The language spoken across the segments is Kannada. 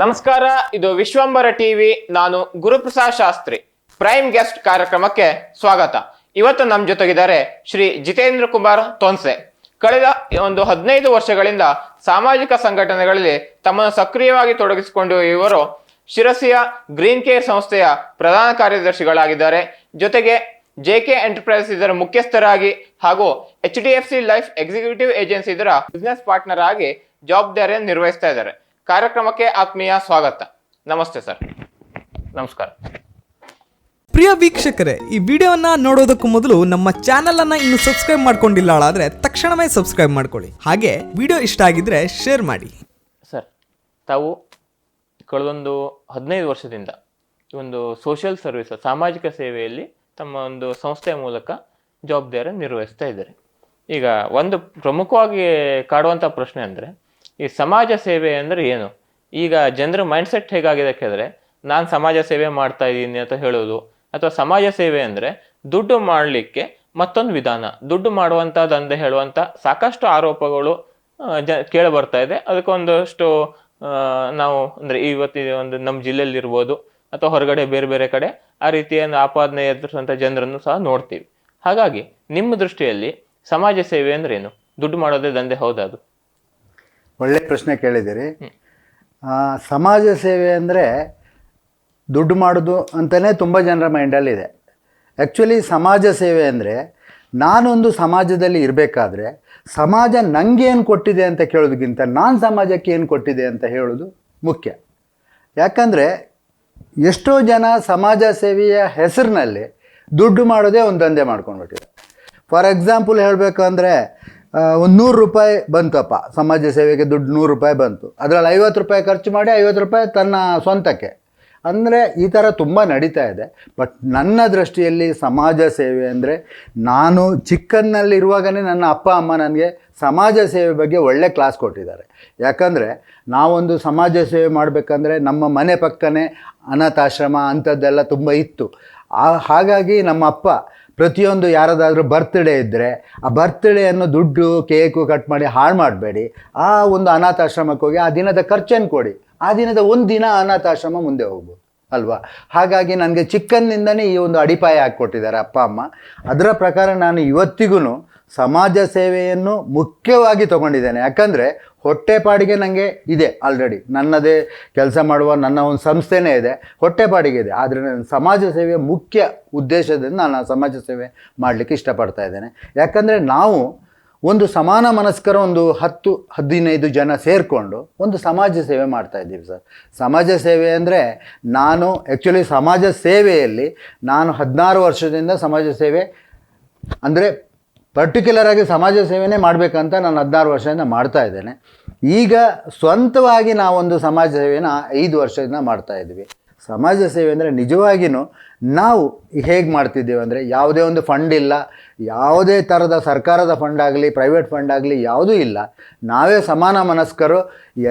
ನಮಸ್ಕಾರ, ಇದು ವಿಶ್ವಂಬರ ಟಿವಿ, ನಾನು ಗುರುಪ್ರಸಾದ್ ಶಾಸ್ತ್ರಿ. ಪ್ರೈಮ್ ಗೆಸ್ಟ್ ಕಾರ್ಯಕ್ರಮಕ್ಕೆ ಸ್ವಾಗತ. ಇವತ್ತು ನಮ್ಮ ಜೊತೆಗಿದ್ದಾರೆ ಶ್ರೀ ಜಿತೇಂದ್ರ ಕುಮಾರ್ ತೋನ್ಸೆ. ಕಳೆದ ಒಂದು ಹದಿನೈದು ವರ್ಷಗಳಿಂದ ಸಾಮಾಜಿಕ ಸಂಘಟನೆಗಳಲ್ಲಿ ತಮ್ಮನ್ನು ಸಕ್ರಿಯವಾಗಿ ತೊಡಗಿಸಿಕೊಂಡು ಇವರು ಶಿರಸಿಯ ಗ್ರೀನ್ ಕೇರ್ ಸಂಸ್ಥೆಯ ಪ್ರಧಾನ ಕಾರ್ಯದರ್ಶಿಗಳಾಗಿದ್ದಾರೆ. ಜೊತೆಗೆ ಜೆ ಕೆ ಎಂಟರ್ಪ್ರೈಸ್ ಇದರ ಮುಖ್ಯಸ್ಥರಾಗಿ ಹಾಗೂ H D F C life executive agency ಇದರ ಬಿಸ್ನೆಸ್ ಪಾರ್ಟ್ನರ್ ಆಗಿ ಜವಾಬ್ದಾರಿಯನ್ನು ನಿರ್ವಹಿಸ್ತಾ ಇದ್ದಾರೆ. ಕಾರ್ಯಕ್ರಮಕ್ಕೆ ಆತ್ಮೀಯ ಸ್ವಾಗತ. ನಮಸ್ತೆ ಸರ್. ನಮಸ್ಕಾರ. ಪ್ರಿಯ ವೀಕ್ಷಕರೇ ಈ ವಿಡಿಯೋವನ್ನ ನೋಡೋದಕ್ಕೂ ಮೊದಲು ನಮ್ಮ ಚಾನೆಲ್ ಅನ್ನ ಇನ್ನು ಸಬ್ಸ್ಕ್ರೈಬ್ ಮಾಡ್ಕೊಂಡಿಲ್ಲ ಆದ್ರೆ ತಕ್ಷಣವೇ ಸಬ್ಸ್ಕ್ರೈಬ್ ಮಾಡ್ಕೊಳ್ಳಿ. ಹಾಗೆ ವಿಡಿಯೋ ಇಷ್ಟ ಆಗಿದ್ರೆ ಶೇರ್ ಮಾಡಿ. ಸರ್ ತಾವು ಕಳೆದೊಂದು ಹದಿನೈದು ವರ್ಷದಿಂದ ಒಂದು ಸೋಷಿಯಲ್ ಸರ್ವಿಸ್ ಸಾಮಾಜಿಕ ಸೇವೆಯಲ್ಲಿ ತಮ್ಮ ಒಂದು ಸಂಸ್ಥೆಯ ಮೂಲಕ ಜವಾಬ್ದಾರಿ ನಿರ್ವಹಿಸ್ತಾ ಇದ್ದಾರೆ. ಈಗ ಒಂದು ಪ್ರಮುಖವಾಗಿ ಕಾಡುವಂಥ ಪ್ರಶ್ನೆ ಅಂದರೆ ಈ ಸಮಾಜ ಸೇವೆ ಅಂದರೆ ಏನು? ಈಗ ಜನರ ಮೈಂಡ್ಸೆಟ್ ಹೇಗಾಗಿದೆ ಕೇಳಿದ್ರೆ, ನಾನು ಸಮಾಜ ಸೇವೆ ಮಾಡ್ತಾ ಇದ್ದೀನಿ ಅಂತ ಹೇಳೋದು, ಅಥವಾ ಸಮಾಜ ಸೇವೆ ಅಂದರೆ ದುಡ್ಡು ಮಾಡಲಿಕ್ಕೆ ಮತ್ತೊಂದು ವಿಧಾನ, ದುಡ್ಡು ಮಾಡುವಂಥ ದಂಧೆ ಹೇಳುವಂಥ ಸಾಕಷ್ಟು ಆರೋಪಗಳು ಜ, ಕೇಳಿ ಬರ್ತಾ ಇದೆ. ಅದಕ್ಕೊಂದಷ್ಟು ನಾವು ಅಂದರೆ ಇವತ್ತಿನ ಒಂದು ನಮ್ಮ ಜಿಲ್ಲೆಯಲ್ಲಿರ್ಬೋದು ಅಥವಾ ಹೊರಗಡೆ ಬೇರೆ ಬೇರೆ ಕಡೆ ಆ ರೀತಿಯ ಆಪಾದನೆ ಎದುರಿಸುವಂಥ ಜನರನ್ನು ಸಹ ನೋಡ್ತೀವಿ. ಹಾಗಾಗಿ ನಿಮ್ಮ ದೃಷ್ಟಿಯಲ್ಲಿ ಸಮಾಜ ಸೇವೆ ಅಂದ್ರೆ ಏನು? ದುಡ್ಡು ಮಾಡೋದೇ ದಂಧೆ, ಹೌದಾ ಒಳ್ಳೆ ಪ್ರಶ್ನೆ ಕೇಳಿದ್ದೀರಿ. ಸಮಾಜ ಸೇವೆ ಅಂದರೆ ದುಡ್ಡು ಮಾಡೋದು ಅಂತಲೇ ತುಂಬ ಜನರ ಮೈಂಡಲ್ಲಿದೆ ಆ್ಯಕ್ಚುಲಿ ಸಮಾಜ ಸೇವೆ ಅಂದರೆ ನಾನೊಂದು ಸಮಾಜದಲ್ಲಿ ಇರಬೇಕಾದ್ರೆ ಸಮಾಜ ನನಗೇನು ಕೊಟ್ಟಿದೆ ಅಂತ ಕೇಳೋದಕ್ಕಿಂತ ನಾನು ಸಮಾಜಕ್ಕೆ ಏನು ಕೊಟ್ಟಿದೆ ಅಂತ ಹೇಳೋದು ಮುಖ್ಯ. ಯಾಕಂದರೆ ಎಷ್ಟೋ ಜನ ಸಮಾಜ ಸೇವೆಯ ಹೆಸರಿನಲ್ಲಿ ದುಡ್ಡು ಮಾಡೋದೇ ಒಂದು ದಂಧೆ ಮಾಡ್ಕೊಂಡ್ಬಿಟ್ಟಿದೆ ಫಾರ್ ಎಕ್ಸಾಂಪಲ್ ಹೇಳಬೇಕು ಅಂದರೆ ಒಂದು ನೂರು ರೂಪಾಯಿ ಬಂತಪ್ಪ. ಸಮಾಜ ಸೇವೆಗೆ ದುಡ್ಡು ನೂರು ರೂಪಾಯಿ ಬಂತು. ಅದರಲ್ಲಿ ಐವತ್ತು ರೂಪಾಯಿ ಖರ್ಚು ಮಾಡಿ ಐವತ್ತು ರೂಪಾಯಿ ತನ್ನ ಸ್ವಂತಕ್ಕೆ. ಅಂದರೆ ಈ ಥರ ತುಂಬ ನಡೀತಾ ಇದೆ. ಬಟ್ ನನ್ನ ದೃಷ್ಟಿಯಲ್ಲಿ ಸಮಾಜ ಸೇವೆ ಅಂದರೆ ನಾನು ಚಿಕ್ಕನ್ನಲ್ಲಿರುವಾಗಲೇ ನನ್ನ ಅಪ್ಪ, ಅಮ್ಮ ನನಗೆ ಸಮಾಜ ಸೇವೆ ಬಗ್ಗೆ ಒಳ್ಳೆ ಕ್ಲಾಸ್ ಕೊಟ್ಟಿದ್ದಾರೆ. ಯಾಕಂದರೆ ನಾವೊಂದು ಸಮಾಜ ಸೇವೆ ಮಾಡಬೇಕಂದ್ರೆ ನಮ್ಮ ಮನೆ ಪಕ್ಕನೇ ಅನಾಥಾಶ್ರಮ ಅಂಥದ್ದೆಲ್ಲ ತುಂಬ ಇತ್ತು. ಹಾಗಾಗಿ ನಮ್ಮ ಅಪ್ಪ ಪ್ರತಿಯೊಂದು ಯಾರದಾದರೂ ಬರ್ತ್ಡೇ ಇದ್ದರೆ ಆ ಬರ್ತ್ಡೇಯನ್ನು ದುಡ್ಡು ಕೇಕು ಕಟ್ ಮಾಡಿ ಹಾಳು ಮಾಡಬೇಡಿ. ಆ ಒಂದು ಅನಾಥಾಶ್ರಮಕ್ಕೆ ಹೋಗಿ ಆ ದಿನದ ಖರ್ಚನ್ನು ಕೊಡಿ. ಆ ದಿನದ ಒಂದು ದಿನ ಅನಾಥಾಶ್ರಮ ಮುಂದೆ ಹೋಗ್ಬೋದು, ಅಲ್ವಾ? ಹಾಗಾಗಿ ನನಗೆ ಚಿಕ್ಕಂದಿಂದನೇ ಈ ಒಂದು ಅಡಿಪಾಯ ಹಾಕ್ಕೊಟ್ಟಿದ್ದಾರೆ ಅಪ್ಪ, ಅಮ್ಮ. ಅದರ ಪ್ರಕಾರ ನಾನು ಇವತ್ತಿಗೂ ಸಮಾಜ ಸೇವೆಯನ್ನು ಮುಖ್ಯವಾಗಿ ತಗೊಂಡಿದ್ದೇನೆ. ಯಾಕಂದರೆ ಹೊಟ್ಟೆಪಾಡಿಗೆ ನನಗೆ ಇದೆ ಆಲ್ರೆಡಿ ನನ್ನದೇ ಕೆಲಸ ಮಾಡುವ ನನ್ನ ಒಂದು ಸಂಸ್ಥೆನೇ ಇದೆ. ಹೊಟ್ಟೆಪಾಡಿಗೆ ಇದೆ. ಆದರೆ ನನ್ನ ಸಮಾಜ ಸೇವೆಯ ಮುಖ್ಯ ಉದ್ದೇಶದಿಂದ ನಾನು ಸಮಾಜ ಸೇವೆ ಮಾಡಲಿಕ್ಕೆ ಇಷ್ಟಪಡ್ತಾ ಇದ್ದೇನೆ. ಯಾಕಂದರೆ ನಾವು ಒಂದು ಸಮಾನ ಮನಸ್ಕರ ಒಂದು ಹತ್ತು, ಹದಿನೈದು ಜನ ಸೇರಿಕೊಂಡು ಒಂದು ಸಮಾಜ ಸೇವೆ ಮಾಡ್ತಾ ಇದ್ದೀವಿ ಸರ್. ಸಮಾಜ ಸೇವೆ ಅಂದರೆ ನಾನು ಆ್ಯಕ್ಚುಲಿ ಸಮಾಜ ಸೇವೆಯಲ್ಲಿ ನಾನು ಹದಿನಾರು ವರ್ಷದಿಂದ ಸಮಾಜ ಸೇವೆ ಅಂದರೆ ಪರ್ಟಿಕ್ಯುಲರ್ ಆಗಿ ಸಮಾಜ ಸೇವೆನೇ ಮಾಡಬೇಕಂತ ನಾನು ಹದಿನಾರು ವರ್ಷದಿಂದ ಮಾಡ್ತಾ ಇದ್ದೇನೆ. ಈಗ ಸ್ವಂತವಾಗಿ ನಾವೊಂದು ಸಮಾಜ ಸೇವೆಯನ್ನು ಐದು ವರ್ಷದಿಂದ ಮಾಡ್ತಾ ಇದ್ವಿ ಸಮಾಜ ಸೇವೆ ಅಂದರೆ ನಿಜವಾಗಿಯೂ ನಾವು ಹೇಗೆ ಮಾಡ್ತಿದ್ದೇವೆ ಅಂದರೆ ಯಾವುದೇ ಒಂದು ಫಂಡ್ ಇಲ್ಲ, ಯಾವುದೇ ಥರದ ಸರ್ಕಾರದ ಫಂಡ್ ಆಗಲಿ ಪ್ರೈವೇಟ್ ಫಂಡ್ ಆಗಲಿ ಯಾವುದೂ ಇಲ್ಲ. ನಾವೇ ಸಮಾನ ಮನಸ್ಕರು,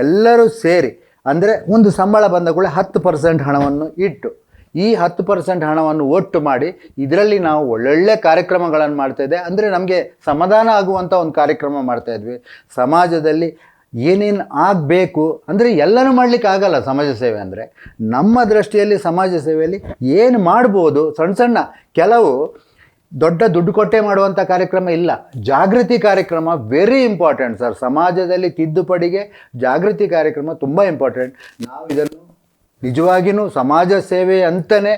ಎಲ್ಲರೂ ಸೇರಿ, ಅಂದರೆ ಒಂದು ಸಂಬಳ ಬಂದ ಕೂಡ ಹತ್ತು ಪರ್ಸೆಂಟ್ ಹಣವನ್ನು ಇಟ್ಟು ಈ ಹತ್ತು ಪರ್ಸೆಂಟ್ ಹಣವನ್ನು ಒಟ್ಟು ಮಾಡಿ ಇದರಲ್ಲಿ ನಾವು ಒಳ್ಳೊಳ್ಳೆ ಕಾರ್ಯಕ್ರಮಗಳನ್ನು ಮಾಡ್ತಾಯಿದ್ದೆ ಅಂದರೆ ನಮಗೆ ಸಮಾಧಾನ ಆಗುವಂಥ ಒಂದು ಕಾರ್ಯಕ್ರಮ ಮಾಡ್ತಾಯಿದ್ವಿ ಸಮಾಜದಲ್ಲಿ ಏನೇನು ಆಗಬೇಕು, ಅಂದರೆ ಎಲ್ಲನೂ ಮಾಡಲಿಕ್ಕೆ ಆಗಲ್ಲ ಸಮಾಜ ಸೇವೆ ಅಂದರೆ. ನಮ್ಮ ದೃಷ್ಟಿಯಲ್ಲಿ ಸಮಾಜ ಸೇವೆಯಲ್ಲಿ ಏನು ಮಾಡ್ಬೋದು, ಸಣ್ಣ ಸಣ್ಣ ಕೆಲವು ದೊಡ್ಡ ದುಡ್ಡು ಕೊಟ್ಟೆ ಮಾಡುವಂಥ ಕಾರ್ಯಕ್ರಮ ಇಲ್ಲ. ಜಾಗೃತಿ ಕಾರ್ಯಕ್ರಮ ವೆರಿ ಇಂಪಾರ್ಟೆಂಟ್ ಸರ್ ಸಮಾಜದಲ್ಲಿ ತಿದ್ದುಪಡಿಗೆ ಜಾಗೃತಿ ಕಾರ್ಯಕ್ರಮ ತುಂಬ ಇಂಪಾರ್ಟೆಂಟ್ ನಾವು ಇದನ್ನು ನಿಜವಾಗಿಯೂ ಸಮಾಜ ಸೇವೆ ಅಂತಲೇ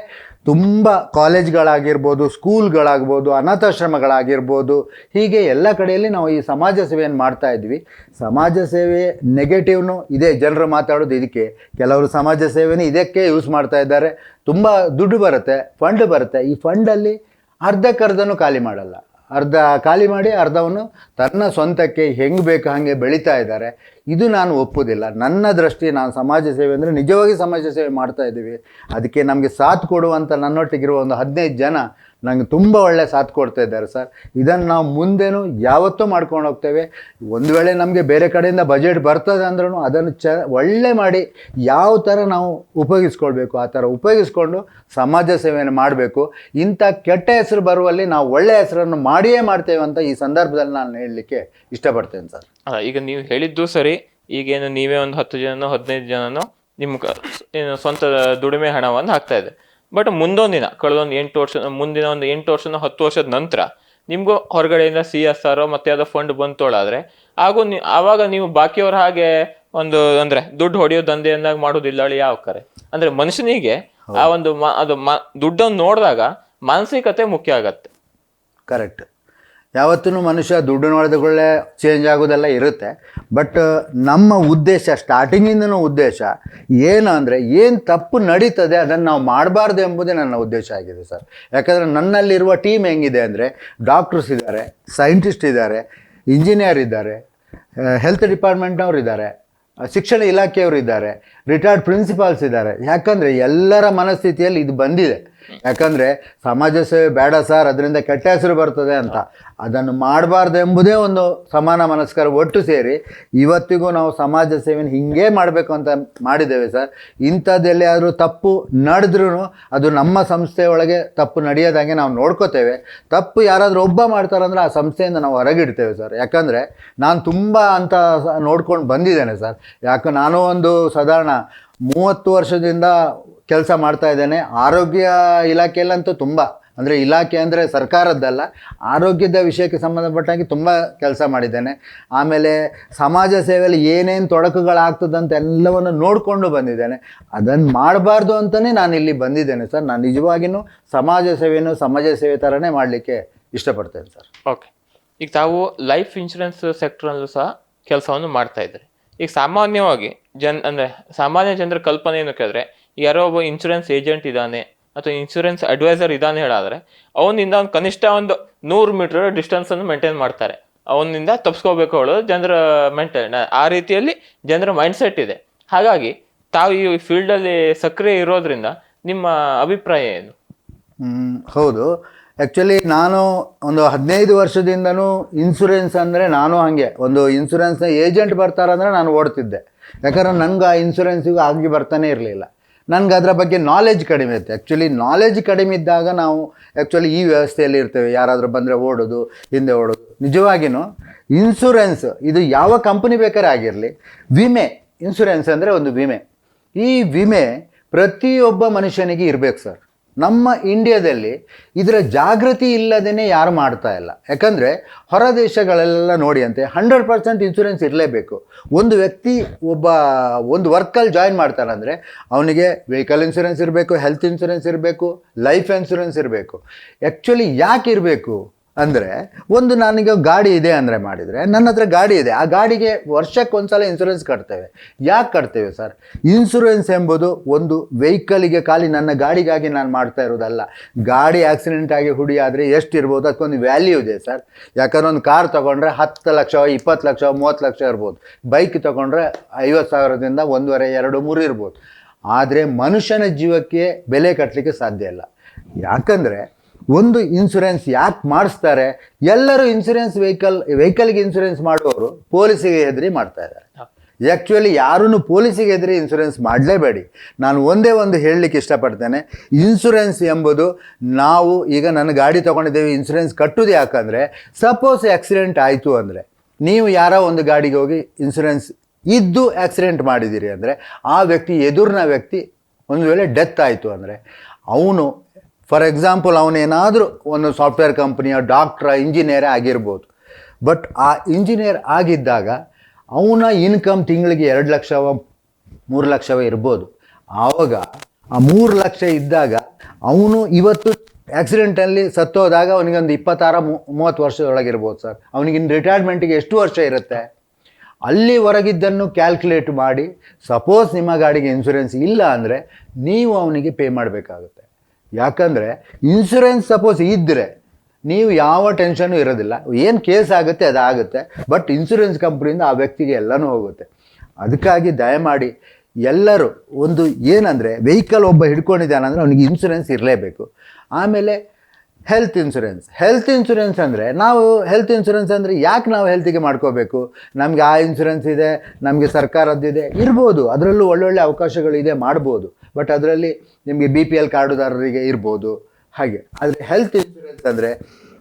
ತುಂಬ ಕಾಲೇಜ್ಗಳಾಗಿರ್ಬೋದು, ಸ್ಕೂಲ್ಗಳಾಗ್ಬೋದು, ಅನಾಥಾಶ್ರಮಗಳಾಗಿರ್ಬೋದು, ಹೀಗೆ ಎಲ್ಲ ಕಡೆಯಲ್ಲಿ ನಾವು ಈ ಸಮಾಜ ಸೇವೆಯನ್ನು ಮಾಡ್ತಾ ಇದ್ವಿ. ಸಮಾಜ ಸೇವೆ ನೆಗೆಟಿವ್ನು ಇದೆ. ಜನರು ಮಾತಾಡೋದು ಇದಕ್ಕೆ. ಕೆಲವರು ಸಮಾಜ ಸೇವೆನೇ ಇದಕ್ಕೆ ಯೂಸ್ ಮಾಡ್ತಾ ಇದ್ದಾರೆ. ತುಂಬ ದುಡ್ಡು ಬರುತ್ತೆ ಫಂಡ್ ಬರುತ್ತೆ. ಈ ಫಂಡಲ್ಲಿ ಅರ್ಧಕ್ಕರ್ಧನೂ ಖಾಲಿ ಮಾಡಲ್ಲ. ಅರ್ಧ ಖಾಲಿ ಮಾಡಿ ಅರ್ಧವನ್ನು ತನ್ನ ಸ್ವಂತಕ್ಕೆ ಹೆಂಗೆ ಬೇಕು ಹಾಗೆ ಬೆಳೀತಾ ಇದ್ದಾರೆ. ಇದು ನಾನು ಒಪ್ಪೋದಿಲ್ಲ ನನ್ನ ದೃಷ್ಟಿ ನಾನು ಸಮಾಜ ಸೇವೆ ಅಂದರೆ ನಿಜವಾಗಿ ಸಮಾಜ ಸೇವೆ ಮಾಡ್ತಾ ಇದ್ದೀವಿ. ಅದಕ್ಕೆ ನಮಗೆ ಸಾಥ್ ಕೊಡುವಂಥ ನನ್ನೊಟ್ಟಿಗಿರುವ ಒಂದು ಹದಿನೈದು ಜನ ನನಗೆ ತುಂಬ ಒಳ್ಳೆ ಸಾಥ್ ಕೊಡ್ತಾ ಇದ್ದಾರೆ ಸರ್. ಇದನ್ನು ನಾವು ಮುಂದೇನು ಯಾವತ್ತೂ ಮಾಡ್ಕೊಂಡು ಹೋಗ್ತೇವೆ. ಒಂದು ವೇಳೆ ನಮಗೆ ಬೇರೆ ಕಡೆಯಿಂದ ಬಜೆಟ್ ಬರ್ತದೆ ಅಂದ್ರೂ ಅದನ್ನು ಚ ಒಳ್ಳೆ ಮಾಡಿ ಯಾವ ಥರ ನಾವು ಉಪಯೋಗಿಸ್ಕೊಳ್ಬೇಕು, ಆ ಥರ ಉಪಯೋಗಿಸ್ಕೊಂಡು ಸಮಾಜ ಸೇವೆಯನ್ನು ಮಾಡಬೇಕು. ಇಂಥ ಕೆಟ್ಟ ಹೆಸರು ಬರುವಲ್ಲಿ ನಾವು ಒಳ್ಳೆಯ ಹೆಸರನ್ನು ಮಾಡಿಯೇ ಮಾಡ್ತೇವೆ ಅಂತ ಈ ಸಂದರ್ಭದಲ್ಲಿ ನಾನು ಹೇಳಲಿಕ್ಕೆ ಇಷ್ಟಪಡ್ತೇನೆ ಸರ್. ಅಲ್ಲ ಈಗ ನೀವು ಹೇಳಿದ್ದು ಸರಿ. ಈಗೇನು ನೀವೇ ಒಂದು ಹತ್ತು ಜನನೋ ಹದಿನೈದು ಜನನೋ ನಿಮ್ಮ ಏನು ಸ್ವಂತ ದುಡಿಮೆ ಹಣವನ್ನು ಹಾಕ್ತಾ ಇದೆ. ಬಟ್ ಮುಂದೊಂದು ದಿನ ಕಳೆದೊಂದು ಎಂಟು ವರ್ಷ ಮುಂದಿನ ಒಂದು ಎಂಟು ವರ್ಷದ ಹತ್ತು ವರ್ಷದ ನಂತರ ನಿಮಗೂ ಹೊರಗಡೆಯಿಂದ ಸಿ ಎಸ್ ಆರ್ ಮತ್ತೆ ಯಾವುದೋ ಫಂಡ್ ಬಂತೋಳಾದ್ರೆ ಹಾಗೂ ನೀ ಆವಾಗ ನೀವು ಬಾಕಿಯವ್ರ ಹಾಗೆ ಒಂದು ಅಂದ್ರೆ ದುಡ್ಡು ಹೊಡೆಯೋ ದಂಧೆಯನ್ನಾಗಿ ಮಾಡೋದಿಲ್ಲ ಯಾವ ಕರೆ? ಅಂದ್ರೆ ಮನುಷ್ಯನಿಗೆ ಆ ಒಂದು ಮ- ಅದು ಮ ದುಡ್ಡನ್ನು ನೋಡಿದಾಗ ಮಾನಸಿಕತೆ ಮುಖ್ಯ ಆಗತ್ತೆ. ಕರೆಕ್ಟ್ ಯಾವತ್ತೂ ಮನುಷ್ಯ ದುಡ್ಡು ನೋಡಿದಗಳೇ ಚೇಂಜ್ ಆಗೋದೆಲ್ಲ ಇರುತ್ತೆ. ಬಟ್ ನಮ್ಮ ಉದ್ದೇಶ ಸ್ಟಾರ್ಟಿಂಗಿಂದನೂ ಉದ್ದೇಶ ಏನು ಅಂದರೆ ಏನು ತಪ್ಪು ನಡೀತದೆ ಅದನ್ನು ನಾವು ಮಾಡಬಾರ್ದು ಎಂಬುದೇ ನನ್ನ ಉದ್ದೇಶ ಆಗಿದೆ ಸರ್. ಯಾಕಂದರೆ ನನ್ನಲ್ಲಿರುವ ಟೀಮ್ ಹೆಂಗಿದೆ ಅಂದರೆ ಡಾಕ್ಟರ್ಸ್ ಇದ್ದಾರೆ ಸೈಂಟಿಸ್ಟ್ ಇದ್ದಾರೆ ಇಂಜಿನಿಯರ್ ಇದ್ದಾರೆ ಹೆಲ್ತ್ ಡಿಪಾರ್ಟ್ಮೆಂಟ್ನವ್ರು ಇದ್ದಾರೆ, ಶಿಕ್ಷಣ ಇಲಾಖೆಯವರು ಇದ್ದಾರೆ ರಿಟೈರ್ಡ್ ಪ್ರಿನ್ಸಿಪಾಲ್ಸ್ ಇದ್ದಾರೆ. ಯಾಕಂದರೆ ಎಲ್ಲರ ಮನಸ್ಥಿತಿಯಲ್ಲಿ ಇದು ಬಂದಿದೆ. ಯಾಕಂದರೆ ಸಮಾಜ ಸೇವೆ ಬೇಡ ಸರ್ ಅದರಿಂದ ಕೆಟ್ಟ ಹೆಸರು ಬರ್ತದೆ ಅಂತ. ಅದನ್ನು ಮಾಡಬಾರ್ದು ಎಂಬುದೇ ಒಂದು ಸಮಾನ ಮನಸ್ಕರ ಒಟ್ಟು ಸೇರಿ ಇವತ್ತಿಗೂ ನಾವು ಸಮಾಜ ಸೇವೆಯನ್ನು ಹಿಂಗೇ ಮಾಡಬೇಕು ಅಂತ ಮಾಡಿದ್ದೇವೆ ಸರ್ ಇಂಥದ್ದೆಲ್ಲಿಯಾದರೂ ತಪ್ಪು ನಡೆದ್ರೂ ಅದು ನಮ್ಮ ಸಂಸ್ಥೆಯೊಳಗೆ ತಪ್ಪು ನಡೆಯೋದಾಗೆ ನಾವು ನೋಡ್ಕೋತೇವೆ. ತಪ್ಪು ಯಾರಾದರೂ ಒಬ್ಬ ಮಾಡ್ತಾರಂದ್ರೆ ಆ ಸಂಸ್ಥೆಯಿಂದ ನಾವು ಹೊರಗಿಡ್ತೇವೆ ಸರ್ ಯಾಕಂದರೆ ನಾನು ತುಂಬ ಅಂತ ನೋಡ್ಕೊಂಡು ಬಂದಿದ್ದೇನೆ ಸರ್ ಯಾಕೆ ನಾನು ಒಂದು ಸಾಧಾರಣ ಮೂವತ್ತು ವರ್ಷದಿಂದ ಕೆಲಸ ಮಾಡ್ತಾ ಇದ್ದೇನೆ. ಆರೋಗ್ಯ ಇಲಾಖೆಯಲ್ಲಂತೂ ತುಂಬ, ಅಂದರೆ ಇಲಾಖೆ ಅಂದರೆ ಸರ್ಕಾರದ್ದಲ್ಲ, ಆರೋಗ್ಯದ ವಿಷಯಕ್ಕೆ ಸಂಬಂಧಪಟ್ಟಾಗಿ ತುಂಬ ಕೆಲಸ ಮಾಡಿದ್ದೇನೆ. ಆಮೇಲೆ ಸಮಾಜ ಸೇವೆಯಲ್ಲಿ ಏನೇನು ತೊಡಕುಗಳಾಗ್ತದಂತ ಎಲ್ಲವನ್ನು ನೋಡಿಕೊಂಡು ಬಂದಿದ್ದೇನೆ. ಅದನ್ನು ಮಾಡಬಾರ್ದು ಅಂತಲೇ ನಾನು ಇಲ್ಲಿ ಬಂದಿದ್ದೇನೆ ಸರ್. ನಾನು ನಿಜವಾಗಿಯೂ ಸಮಾಜ ಸೇವೆಯನ್ನು ಸಮಾಜ ಸೇವೆ ಥರನೇ ಮಾಡಲಿಕ್ಕೆ ಇಷ್ಟಪಡ್ತೇನೆ ಸರ್. ಓಕೆ. ಈಗ ತಾವು ಲೈಫ್ ಇನ್ಶೂರೆನ್ಸ್ ಸೆಕ್ಟ್ರಲ್ಲೂ ಸಹ ಕೆಲಸವನ್ನು ಮಾಡ್ತಾ ಈಗ ಸಾಮಾನ್ಯವಾಗಿ ಜನ್, ಅಂದರೆ ಸಾಮಾನ್ಯ ಜನರ ಕಲ್ಪನೆ ಏನು ಕೇಳಿದ್ರೆ ಯಾರೋ ಒಬ್ಬ ಇನ್ಶೂರೆನ್ಸ್ ಏಜೆಂಟ್ ಇದ್ದಾನೆ ಅಥವಾ ಇನ್ಶೂರೆನ್ಸ್ ಅಡ್ವೈಸರ್ ಇದ್ದಾನೆ ಹೇಳಾದ್ರೆ, ಅವನಿಂದ ಒಂದು ಕನಿಷ್ಠ ಒಂದು ನೂರು ಮೀಟರ್ ಡಿಸ್ಟೆನ್ಸನ್ನು ಮೇಂಟೈನ್ ಮಾಡ್ತಾರೆ. ಅವನಿಂದ ತಪ್ಸ್ಕೋಬೇಕು ಹೇಳೋದು ಜನರ ಮೆಂಟೈನ್ ಆ ರೀತಿಯಲ್ಲಿ ಜನರ ಮೈಂಡ್ ಸೆಟ್ ಇದೆ. ಹಾಗಾಗಿ ತಾವು ಈ ಫೀಲ್ಡಲ್ಲಿ ಸಕ್ರಿಯ ಇರೋದ್ರಿಂದ ನಿಮ್ಮ ಅಭಿಪ್ರಾಯ ಏನು? ಹೌದು. ಆ್ಯಕ್ಚುಲಿ ನಾನು ಒಂದು ಹದಿನೈದು ವರ್ಷದಿಂದನೂ ಇನ್ಸೂರೆನ್ಸ್ ಅಂದರೆ ನಾನು ಹಾಗೆ. ಒಂದು ಇನ್ಸೂರೆನ್ಸ್ನ ಏಜೆಂಟ್ ಬರ್ತಾರಂದ್ರೆ ನಾನು ಓಡ್ತಿದ್ದೆ. ಯಾಕಂದ್ರೆ ನನಗೆ ಆ ಇನ್ಸೂರೆನ್ಸಿಗೂ ಆಗಿ ಬರ್ತಾನೆ ಇರಲಿಲ್ಲ. ನನಗೆ ಅದರ ಬಗ್ಗೆ ನಾಲೆಜ್ ಕಡಿಮೆ ಇತ್ತು. ಆ್ಯಕ್ಚುಲಿ ನಾಲೆಜ್ ಕಡಿಮೆ ಇದ್ದಾಗ ನಾವು ಆ್ಯಕ್ಚುಲಿ ಈ ವ್ಯವಸ್ಥೆಯಲ್ಲಿ ಇರ್ತೇವೆ. ಯಾರಾದರೂ ಬಂದರೆ ಓಡೋದು, ಹಿಂದೆ ಓಡೋದು. ನಿಜವಾಗಿಯೂ ಇನ್ಸೂರೆನ್ಸ್ ಇದು ಯಾವ ಕಂಪನಿ ಬೇಕಾದ್ರೆ ಆಗಿರಲಿ, ವಿಮೆ ಇನ್ಸೂರೆನ್ಸ್ ಅಂದರೆ ಒಂದು ವಿಮೆ. ಈ ವಿಮೆ ಪ್ರತಿಯೊಬ್ಬ ಮನುಷ್ಯನಿಗೆ ಇರಬೇಕು ಸರ್. ನಮ್ಮ ಇಂಡಿಯಾದಲ್ಲಿ ಇದರ ಜಾಗೃತಿ ಇಲ್ಲದೇ ಯಾರು ಮಾಡ್ತಾ ಇಲ್ಲ. ಯಾಕಂದರೆ ಹೊರ ದೇಶಗಳೆಲ್ಲ ನೋಡಿ ಅಂತೆ ಹಂಡ್ರೆಡ್ ಪರ್ಸೆಂಟ್ ಇನ್ಶೂರೆನ್ಸ್ ಇರಲೇಬೇಕು. ಒಂದು ವ್ಯಕ್ತಿ ಒಬ್ಬ, ಒಂದು ವರ್ಕಲ್ಲಿ ಜಾಯಿನ್ ಮಾಡ್ತಾರಂದರೆ ಅವನಿಗೆ ವೆಹಿಕಲ್ ಇನ್ಶೂರೆನ್ಸ್ ಇರಬೇಕು ಹೆಲ್ತ್ ಇನ್ಶೂರೆನ್ಸ್ ಇರಬೇಕು ಲೈಫ್ ಇನ್ಶೂರೆನ್ಸ್ ಇರಬೇಕು. ಆ್ಯಕ್ಚುಲಿ ಯಾಕೆ ಇರಬೇಕು ಅಂದರೆ ಒಂದು ನನಗೆ ಗಾಡಿ ಇದೆ ಅಂದರೆ ಮಾಡಿದರೆ ನನ್ನ ಹತ್ರ ಗಾಡಿ ಇದೆ. ಆ ಗಾಡಿಗೆ ವರ್ಷಕ್ಕೆ ಒಂದ್ಸಲ ಇನ್ಸೂರೆನ್ಸ್ ಕಟ್ತೇವೆ. ಯಾಕೆ ಕಟ್ತೇವೆ ಸರ್? ಇನ್ಸೂರೆನ್ಸ್ ಎಂಬುದು ಒಂದು ವೆಹಿಕಲಿಗೆ ಖಾಲಿ ನನ್ನ ಗಾಡಿಗಾಗಿ ನಾನು ಮಾಡ್ತಾ ಇರೋದಲ್ಲ ಗಾಡಿ ಆಕ್ಸಿಡೆಂಟ್ ಆಗಿ ಹುಡಿ ಆದರೆ ಎಷ್ಟು ಇರ್ಬೋದು ಅದಕ್ಕೊಂದು ವ್ಯಾಲ್ಯೂ ಇದೆ ಸರ್. ಯಾಕಂದ್ರೆ ಒಂದು ಕಾರ್ ತೊಗೊಂಡ್ರೆ ಹತ್ತು ಲಕ್ಷ, ಇಪ್ಪತ್ತು ಲಕ್ಷ, ಮೂವತ್ತು ಲಕ್ಷ ಇರ್ಬೋದು. ಬೈಕ್ ತೊಗೊಂಡ್ರೆ ಐವತ್ತು ಸಾವಿರದಿಂದ ಒಂದೂವರೆ, ಎರಡು, ಮೂರು ಇರ್ಬೋದು. ಆದರೆ ಮನುಷ್ಯನ ಜೀವಕ್ಕೆ ಬೆಲೆ ಕಟ್ಟಲಿಕ್ಕೆ ಸಾಧ್ಯ ಇಲ್ಲ. ಯಾಕಂದರೆ ಒಂದು ಇನ್ಸೂರೆನ್ಸ್ ಯಾಕೆ ಮಾಡಿಸ್ತಾರೆ? ಎಲ್ಲರೂ ಇನ್ಸೂರೆನ್ಸ್ ವೆಹಿಕಲ್ ವೆಹಿಕಲ್ಗೆ ಇನ್ಸೂರೆನ್ಸ್ ಮಾಡುವವರು ಪೊಲೀಸಿಗೆ ಹೆದರಿ ಮಾಡ್ತಾ ಇದ್ದಾರೆ. ಆ್ಯಕ್ಚುಲಿ ಯಾರೂ ಪೊಲೀಸಿಗೆ ಹೆದರಿ ಇನ್ಸೂರೆನ್ಸ್ ಮಾಡಲೇಬೇಡಿ. ನಾನು ಒಂದೇ ಒಂದು ಹೇಳಲಿಕ್ಕೆ ಇಷ್ಟಪಡ್ತೇನೆ. ಇನ್ಸೂರೆನ್ಸ್ ಎಂಬುದು ನಾವು ಈಗ ನನ್ನ ಗಾಡಿ ತೊಗೊಂಡಿದ್ದೇವೆ ಇನ್ಸೂರೆನ್ಸ್ ಕಟ್ಟೋದು ಯಾಕಂದರೆ ಸಪೋಸ್ ಆಕ್ಸಿಡೆಂಟ್ ಆಯಿತು ಅಂದರೆ ನೀವು ಯಾರೋ ಒಂದು ಗಾಡಿಗೆ ಹೋಗಿ ಇನ್ಸೂರೆನ್ಸ್ ಇದ್ದು ಆಕ್ಸಿಡೆಂಟ್ ಮಾಡಿದ್ದೀರಿ ಅಂದರೆ ಆ ವ್ಯಕ್ತಿ ಎದುರಿನ ವ್ಯಕ್ತಿ ಒಂದು ವೇಳೆ ಡೆತ್ ಆಯಿತು ಅಂದರೆ ಅವನು ಫಾರ್ ಎಕ್ಸಾಂಪಲ್ ಅವನೇನಾದರೂ ಒಂದು ಸಾಫ್ಟ್ವೇರ್ ಕಂಪ್ನಿಯ ಡಾಕ್ಟ್ರ ಇಂಜಿನಿಯರೇ ಆಗಿರ್ಬೋದು. ಬಟ್ ಆ ಇಂಜಿನಿಯರ್ ಆಗಿದ್ದಾಗ ಅವನ ಇನ್ಕಮ್ ತಿಂಗಳಿಗೆ ಎರಡು ಲಕ್ಷವ, ಮೂರು ಲಕ್ಷವೇ ಇರ್ಬೋದು. ಆವಾಗ ಆ ಮೂರು ಲಕ್ಷ ಇದ್ದಾಗ ಅವನು ಇವತ್ತು ಆಕ್ಸಿಡೆಂಟಲ್ಲಿ ಸತ್ತೋದಾಗ ಅವನಿಗೆ ಒಂದು ಇಪ್ಪತ್ತಾರ ಮೂವತ್ತು ವರ್ಷದೊಳಗಿರ್ಬೋದು ಸರ್. ಅವನಿಗಿನ್ ರಿಟೈರ್ಮೆಂಟಿಗೆ ಎಷ್ಟು ವರ್ಷ ಇರುತ್ತೆ? ಅಲ್ಲಿವರೆಗಿದ್ದನ್ನು ಕ್ಯಾಲ್ಕುಲೇಟ್ ಮಾಡಿ ಸಪೋಸ್ ನಿಮ್ಮ ಗಾಡಿಗೆ ಇನ್ಶೂರೆನ್ಸ್ ಇಲ್ಲ ಅಂದರೆ ನೀವು ಅವನಿಗೆ ಪೇ ಮಾಡಬೇಕಾಗುತ್ತೆ. ಯಾಕಂದರೆ ಇನ್ಶೂರೆನ್ಸ್ ಸಪೋಸ್ ಇದ್ದರೆ ನೀವು ಯಾವ ಟೆನ್ಷನು ಇರೋದಿಲ್ಲ. ಏನು ಕೇಸ್ ಆಗುತ್ತೆ ಅದಾಗುತ್ತೆ. ಬಟ್ ಇನ್ಸೂರೆನ್ಸ್ ಕಂಪ್ನಿಯಿಂದ ಆ ವ್ಯಕ್ತಿಗೆ ಎಲ್ಲನೂ ಹೋಗುತ್ತೆ. ಅದಕ್ಕಾಗಿ ದಯಮಾಡಿ ಎಲ್ಲರೂ ಒಂದು ಏನಂದರೆ ವೆಹಿಕಲ್ ಒಬ್ಬ ಹಿಡ್ಕೊಂಡಿದ್ದಾನಂದ್ರೆ ಅವನಿಗೆ ಇನ್ಶೂರೆನ್ಸ್ ಇರಲೇಬೇಕು. ಆಮೇಲೆ ಹೆಲ್ತ್ ಇನ್ಸೂರೆನ್ಸ್ ಹೆಲ್ತ್ ಇನ್ಸೂರೆನ್ಸ್ ಅಂದರೆ ನಾವು ಹೆಲ್ತ್ ಇನ್ಸೂರೆನ್ಸ್ ಅಂದರೆ ಯಾಕೆ ನಾವು ಹೆಲ್ತಿಗೆ ಮಾಡ್ಕೋಬೇಕು? ನಮಗೆ ಆ ಇನ್ಸೂರೆನ್ಸ್ ಇದೆ, ನಮಗೆ ಸರ್ಕಾರದ್ದಿದೆ ಇರ್ಬೋದು. ಅದರಲ್ಲೂ ಒಳ್ಳೊಳ್ಳೆ ಅವಕಾಶಗಳಿದೆ ಮಾಡ್ಬೋದು. ಬಟ್ ಅದರಲ್ಲಿ ನಿಮಗೆ ಬಿ ಪಿ ಎಲ್ ಕಾರ್ಡುದಾರರಿಗೆ ಇರ್ಬೋದು. ಹಾಗೆ. ಆದರೆ ಹೆಲ್ತ್ ಇನ್ಶೂರೆನ್ಸ್ ಅಂದರೆ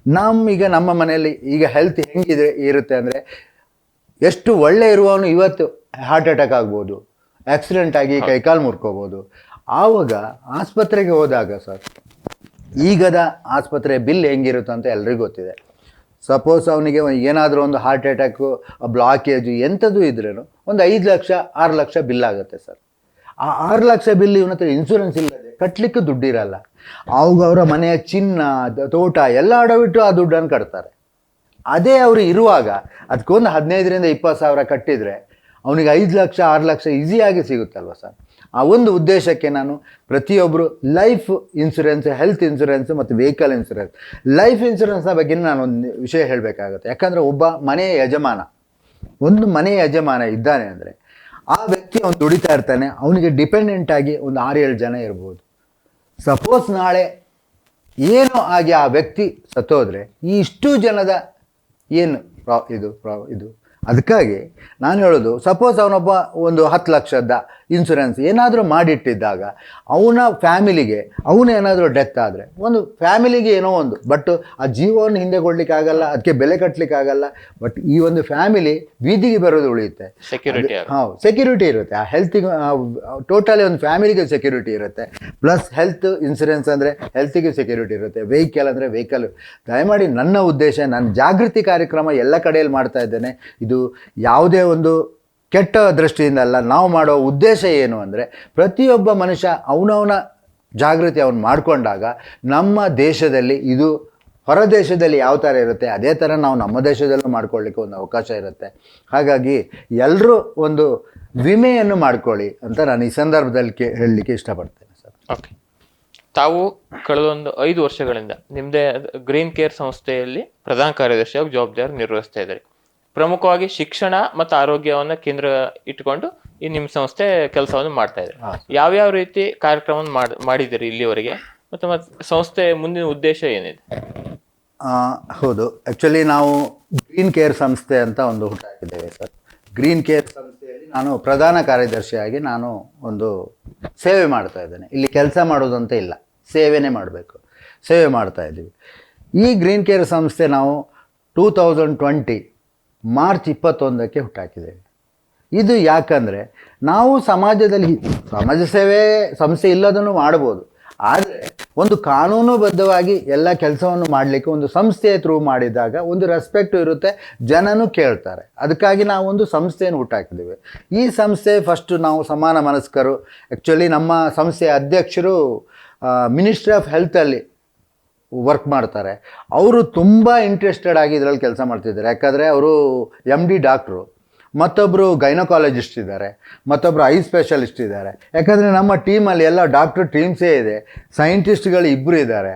ನಮ್ಮೀಗ ನಮ್ಮ ಮನೆಯಲ್ಲಿ ಈಗ ಹೆಲ್ತ್ ಹೆಂಗಿದೆ ಇರುತ್ತೆ ಅಂದರೆ ಎಷ್ಟು ಒಳ್ಳೆ ಇರುವವನು ಇವತ್ತು ಹಾರ್ಟ್ ಅಟ್ಯಾಕ್ ಆಗ್ಬೋದು. ಆಕ್ಸಿಡೆಂಟ್ ಆಗಿ ಕೈಕಾಲು ಮುರ್ಕೋಬೋದು. ಆವಾಗ ಆಸ್ಪತ್ರೆಗೆ ಹೋದಾಗ ಸರ್ ಈಗದ ಆಸ್ಪತ್ರೆ ಬಿಲ್ ಹೆಂಗಿರುತ್ತೆ ಅಂತ ಎಲ್ರಿಗೂ ಗೊತ್ತಿದೆ. ಸಪೋಸ್ ಅವನಿಗೆ ಏನಾದರೂ ಒಂದು ಹಾರ್ಟ್ ಅಟ್ಯಾಕು ಬ್ಲಾಕೇಜು ಎಂಥದ್ದು ಇದ್ರೂ ಒಂದು ಐದು ಲಕ್ಷ ಆರು ಲಕ್ಷ ಬಿಲ್ ಆಗುತ್ತೆ ಸರ್. ಆ ಆರು ಲಕ್ಷ ಬಿಲ್ ಇವನ ಹತ್ರ ಇನ್ಶೂರೆನ್ಸ್ ಇಲ್ಲದೆ ಕಟ್ಟಲಿಕ್ಕೆ ದುಡ್ಡಿರಲ್ಲ. ಅವಾಗ ಅವರ ಮನೆಯ ಚಿನ್ನ ತೋಟ ಎಲ್ಲ ಅಡವಿಟ್ಟು ಆ ದುಡ್ಡನ್ನು ಕಟ್ತಾರೆ. ಅದೇ ಅವರು ಇರುವಾಗ ಅದಕ್ಕೊಂದು ಹದಿನೈದರಿಂದ ಇಪ್ಪತ್ತು ಸಾವಿರ ಕಟ್ಟಿದರೆ ಅವನಿಗೆ ಐದು ಲಕ್ಷ, ಆರು ಲಕ್ಷ ಈಸಿಯಾಗಿ ಸಿಗುತ್ತಲ್ವ ಸರ್? ಆ ಒಂದು ಉದ್ದೇಶಕ್ಕೆ ನಾನು ಪ್ರತಿಯೊಬ್ಬರು ಲೈಫ್ ಇನ್ಶೂರೆನ್ಸ್ ಹೆಲ್ತ್ ಇನ್ಶೂರೆನ್ಸ್ ಮತ್ತು ವೆಹಿಕಲ್ ಇನ್ಶೂರೆನ್ಸ್ ಲೈಫ್ ಇನ್ಶೂರೆನ್ಸ್ನ ಬಗ್ಗೆ ನಾನು ಒಂದು ವಿಷಯ ಹೇಳಬೇಕಾಗುತ್ತೆ. ಯಾಕಂದರೆ ಒಬ್ಬ ಮನೆಯ ಯಜಮಾನ, ಒಂದು ಮನೆಯ ಯಜಮಾನ ಇದ್ದಾನೆ ಅಂದರೆ ಆ ವ್ಯಕ್ತಿ ಅವನು ದುಡಿತಾ ಇರ್ತಾನೆ, ಅವನಿಗೆ ಡಿಪೆಂಡೆಂಟ್ ಆಗಿ ಒಂದು ಆರು ಏಳು ಜನ ಇರ್ಬೋದು. ಸಪೋಸ್ ನಾಳೆ ಏನೋ ಆಗಿ ಆ ವ್ಯಕ್ತಿ ಸತ್ತೋದ್ರೆ, ಈ ಇಷ್ಟು ಜನದ ಏನು ಪ್ರಾ ಇದು ಪ್ರಾ ಇದು? ಅದಕ್ಕಾಗಿ ನಾನು ಹೇಳೋದು ಸಪೋಸ್ ಅವನೊಬ್ಬ ಒಂದು ಹತ್ತು ಲಕ್ಷದ ಇನ್ಶೂರೆನ್ಸ್ ಏನಾದರೂ ಮಾಡಿಟ್ಟಿದ್ದಾಗ ಅವನ ಫ್ಯಾಮಿಲಿಗೆ ಅವನು ಏನಾದರೂ ಡೆತ್ ಆದರೆ ಒಂದು ಫ್ಯಾಮಿಲಿಗೆ ಏನೋ ಒಂದು ಬಟ್ ಆ ಜೀವವನ್ನು ಹಿಂದೆ ಕೊಡ್ಲಿಕ್ಕಾಗಲ್ಲ ಅದಕ್ಕೆ ಬೆಲೆ ಕಟ್ಟಲಿಕ್ಕಾಗಲ್ಲ ಬಟ್ ಈ ಒಂದು ಫ್ಯಾಮಿಲಿ ಬೀದಿಗೆ ಬರೋದು ಉಳಿಯುತ್ತೆ. ಸೆಕ್ಯೂರಿಟಿ ಹಾಂ ಸೆಕ್ಯೂರಿಟಿ ಇರುತ್ತೆ. ಆ ಹೆಲ್ತಿಗೆ ಟೋಟಲಿ ಒಂದು ಫ್ಯಾಮಿಲಿಗೆ ಸೆಕ್ಯೂರಿಟಿ ಇರುತ್ತೆ. ಪ್ಲಸ್ ಹೆಲ್ತ್ ಇನ್ಸೂರೆನ್ಸ್ ಅಂದರೆ ಹೆಲ್ತಿಗೆ ಸೆಕ್ಯೂರಿಟಿ ಇರುತ್ತೆ. ವೆಹಿಕಲ್ ಅಂದರೆ ವೆಹಿಕಲ್ ದಯಮಾಡಿ ನನ್ನ ಉದ್ದೇಶ ನಾನು ಜಾಗೃತಿ ಕಾರ್ಯಕ್ರಮ ಎಲ್ಲ ಕಡೆಯಲ್ಲಿ ಮಾಡ್ತಾ ಇದ್ದೇನೆ. ಇದು ಯಾವುದೇ ಒಂದು ಕೆಟ್ಟ ದೃಷ್ಟಿಯಿಂದ ಅಲ್ಲ ನಾವು ಮಾಡೋ ಉದ್ದೇಶ ಏನು ಅಂದರೆ ಪ್ರತಿಯೊಬ್ಬ ಮನುಷ್ಯ ಅವನವನ ಜಾಗೃತಿ ಅವನು ಮಾಡಿಕೊಂಡಾಗ ನಮ್ಮ ದೇಶದಲ್ಲಿ ಇದು ಹೊರ ದೇಶದಲ್ಲಿ ಯಾವ ಥರ ಇರುತ್ತೆ, ಅದೇ ಥರ ನಾವು ನಮ್ಮ ದೇಶದಲ್ಲೂ ಮಾಡ್ಕೊಳ್ಳಿಕ್ಕೆ ಒಂದು ಅವಕಾಶ ಇರುತ್ತೆ. ಹಾಗಾಗಿ ಎಲ್ಲರೂ ಒಂದು ವಿಮೆಯನ್ನು ಮಾಡ್ಕೊಳ್ಳಿ ಅಂತ ನಾನು ಈ ಸಂದರ್ಭದಲ್ಲಿ ಕೇ, ಹೇಳಲಿಕ್ಕೆ ಇಷ್ಟಪಡ್ತೇನೆ ಸರ್. ಓಕೆ ತಾವು ಕಳೆದೊಂದು ಐದು ವರ್ಷಗಳಿಂದ ನಿಮ್ಮದೇ ಗ್ರೀನ್ ಕೇರ್ ಸಂಸ್ಥೆಯಲ್ಲಿ ಪ್ರಧಾನ ಕಾರ್ಯದರ್ಶಿಯಾಗಿ ಜವಾಬ್ದಾರಿ ನಿರ್ವಹಿಸ್ತಾ ಇದ್ದಾರೆ. ಪ್ರಮುಖವಾಗಿ ಶಿಕ್ಷಣ ಮತ್ತು ಆರೋಗ್ಯವನ್ನ ಕೇಂದ್ರ ಇಟ್ಕೊಂಡು ಈ ನಿಮ್ಮ ಸಂಸ್ಥೆ ಕೆಲಸವನ್ನು ಮಾಡ್ತಾ ಇದೆ. ಯಾವ್ಯಾವ ರೀತಿ ಕಾರ್ಯಕ್ರಮವನ್ನು ಮಾಡಿದಿರಿ ಮಾಡಿದ್ದೀರಿ ಇಲ್ಲಿವರೆಗೆ? ಮತ್ತು ಮತ್ತೆ ಸಂಸ್ಥೆ ಮುಂದಿನ ಉದ್ದೇಶ ಏನಿದೆ? ಹೌದು. ಆ್ಯಕ್ಚುಲಿ ನಾವು ಗ್ರೀನ್ ಕೇರ್ ಸಂಸ್ಥೆ ಅಂತ ಒಂದು ಹುಟ್ಟಾಕಿದ್ದೇವೆ ಸರ್. ಗ್ರೀನ್ ಕೇರ್ ಸಂಸ್ಥೆಯಲ್ಲಿ ನಾನು ಪ್ರಧಾನ ಕಾರ್ಯದರ್ಶಿಯಾಗಿ ನಾನು ಒಂದು ಸೇವೆ ಮಾಡ್ತಾ ಇದ್ದೇನೆ. ಇಲ್ಲಿ ಕೆಲಸ ಮಾಡೋದಂತ ಇಲ್ಲ. ಸೇವೆನೇ ಮಾಡಬೇಕು. ಸೇವೆ ಮಾಡ್ತಾ ಇದ್ದೀವಿ. ಈ ಗ್ರೀನ್ ಕೇರ್ ಸಂಸ್ಥೆ ನಾವು ಟೂ ತೌಸಂಡ್ ಟ್ವೆಂಟಿ ಮಾರ್ಚ್ ಇಪ್ಪತ್ತೊಂದಕ್ಕೆ ಹುಟ್ಟಾಕಿದ್ದೇವೆ ಇದು ಯಾಕಂದರೆ ನಾವು ಸಮಾಜದಲ್ಲಿ ಸಮಾಜ ಸೇವೆ ಸಂಸ್ಥೆ ಇಲ್ಲದನ್ನು ಮಾಡ್ಬೋದು. ಆದರೆ ಒಂದು ಕಾನೂನುಬದ್ಧವಾಗಿ ಎಲ್ಲ ಕೆಲಸವನ್ನು ಮಾಡಲಿಕ್ಕೆ ಒಂದು ಸಂಸ್ಥೆಯ ಥ್ರೂ ಮಾಡಿದಾಗ ಒಂದು ರೆಸ್ಪೆಕ್ಟು ಇರುತ್ತೆ, ಜನನೂ ಕೇಳ್ತಾರೆ. ಅದಕ್ಕಾಗಿ ನಾವು ಒಂದು ಸಂಸ್ಥೆಯನ್ನು ಹುಟ್ಟಾಕಿದ್ದೇವೆ. ಈ ಸಂಸ್ಥೆ ಫಸ್ಟು ನಾವು ಸಮಾನ ಮನಸ್ಕರು. ಆ್ಯಕ್ಚುಲಿ ನಮ್ಮ ಸಂಸ್ಥೆಯ ಅಧ್ಯಕ್ಷರು ಮಿನಿಸ್ಟ್ರಿ ಆಫ್ ಹೆಲ್ತಲ್ಲಿ ವರ್ಕ್ ಮಾಡ್ತಾರೆ. ಅವರು ತುಂಬ ಇಂಟ್ರೆಸ್ಟೆಡ್ ಆಗಿ ಇದರಲ್ಲಿ ಕೆಲಸ ಮಾಡ್ತಿದ್ದಾರೆ. ಯಾಕಂದರೆ ಅವರು ಎಂ ಡಿ ಡಾಕ್ಟ್ರು ಮತ್ತೊಬ್ಬರು ಗೈನಕಾಲಜಿಸ್ಟ್ ಇದ್ದಾರೆ ಮತ್ತೊಬ್ಬರು ಐ ಸ್ಪೆಷಲಿಸ್ಟ್ ಇದ್ದಾರೆ. ಯಾಕಂದರೆ ನಮ್ಮ ಟೀಮಲ್ಲಿ ಎಲ್ಲ ಡಾಕ್ಟ್ರ್ ಟೀಮ್ಸೇ ಇದೆ. ಸೈಂಟಿಸ್ಟ್ಗಳು ಇಬ್ಬರು ಇದ್ದಾರೆ.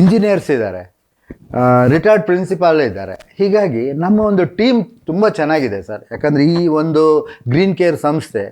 ಇಂಜಿನಿಯರ್ಸ್ ಇದ್ದಾರೆ. ರಿಟೈರ್ಡ್ ಪ್ರಿನ್ಸಿಪಾಲ್ ಇದ್ದಾರೆ. ಹೀಗಾಗಿ ನಮ್ಮ ಒಂದು ಟೀಮ್ ತುಂಬ ಚೆನ್ನಾಗಿದೆ ಸರ್. ಯಾಕಂದರೆ ಈ ಒಂದು ಗ್ರೀನ್ ಕೇರ್ ಸಂಸ್ಥೆ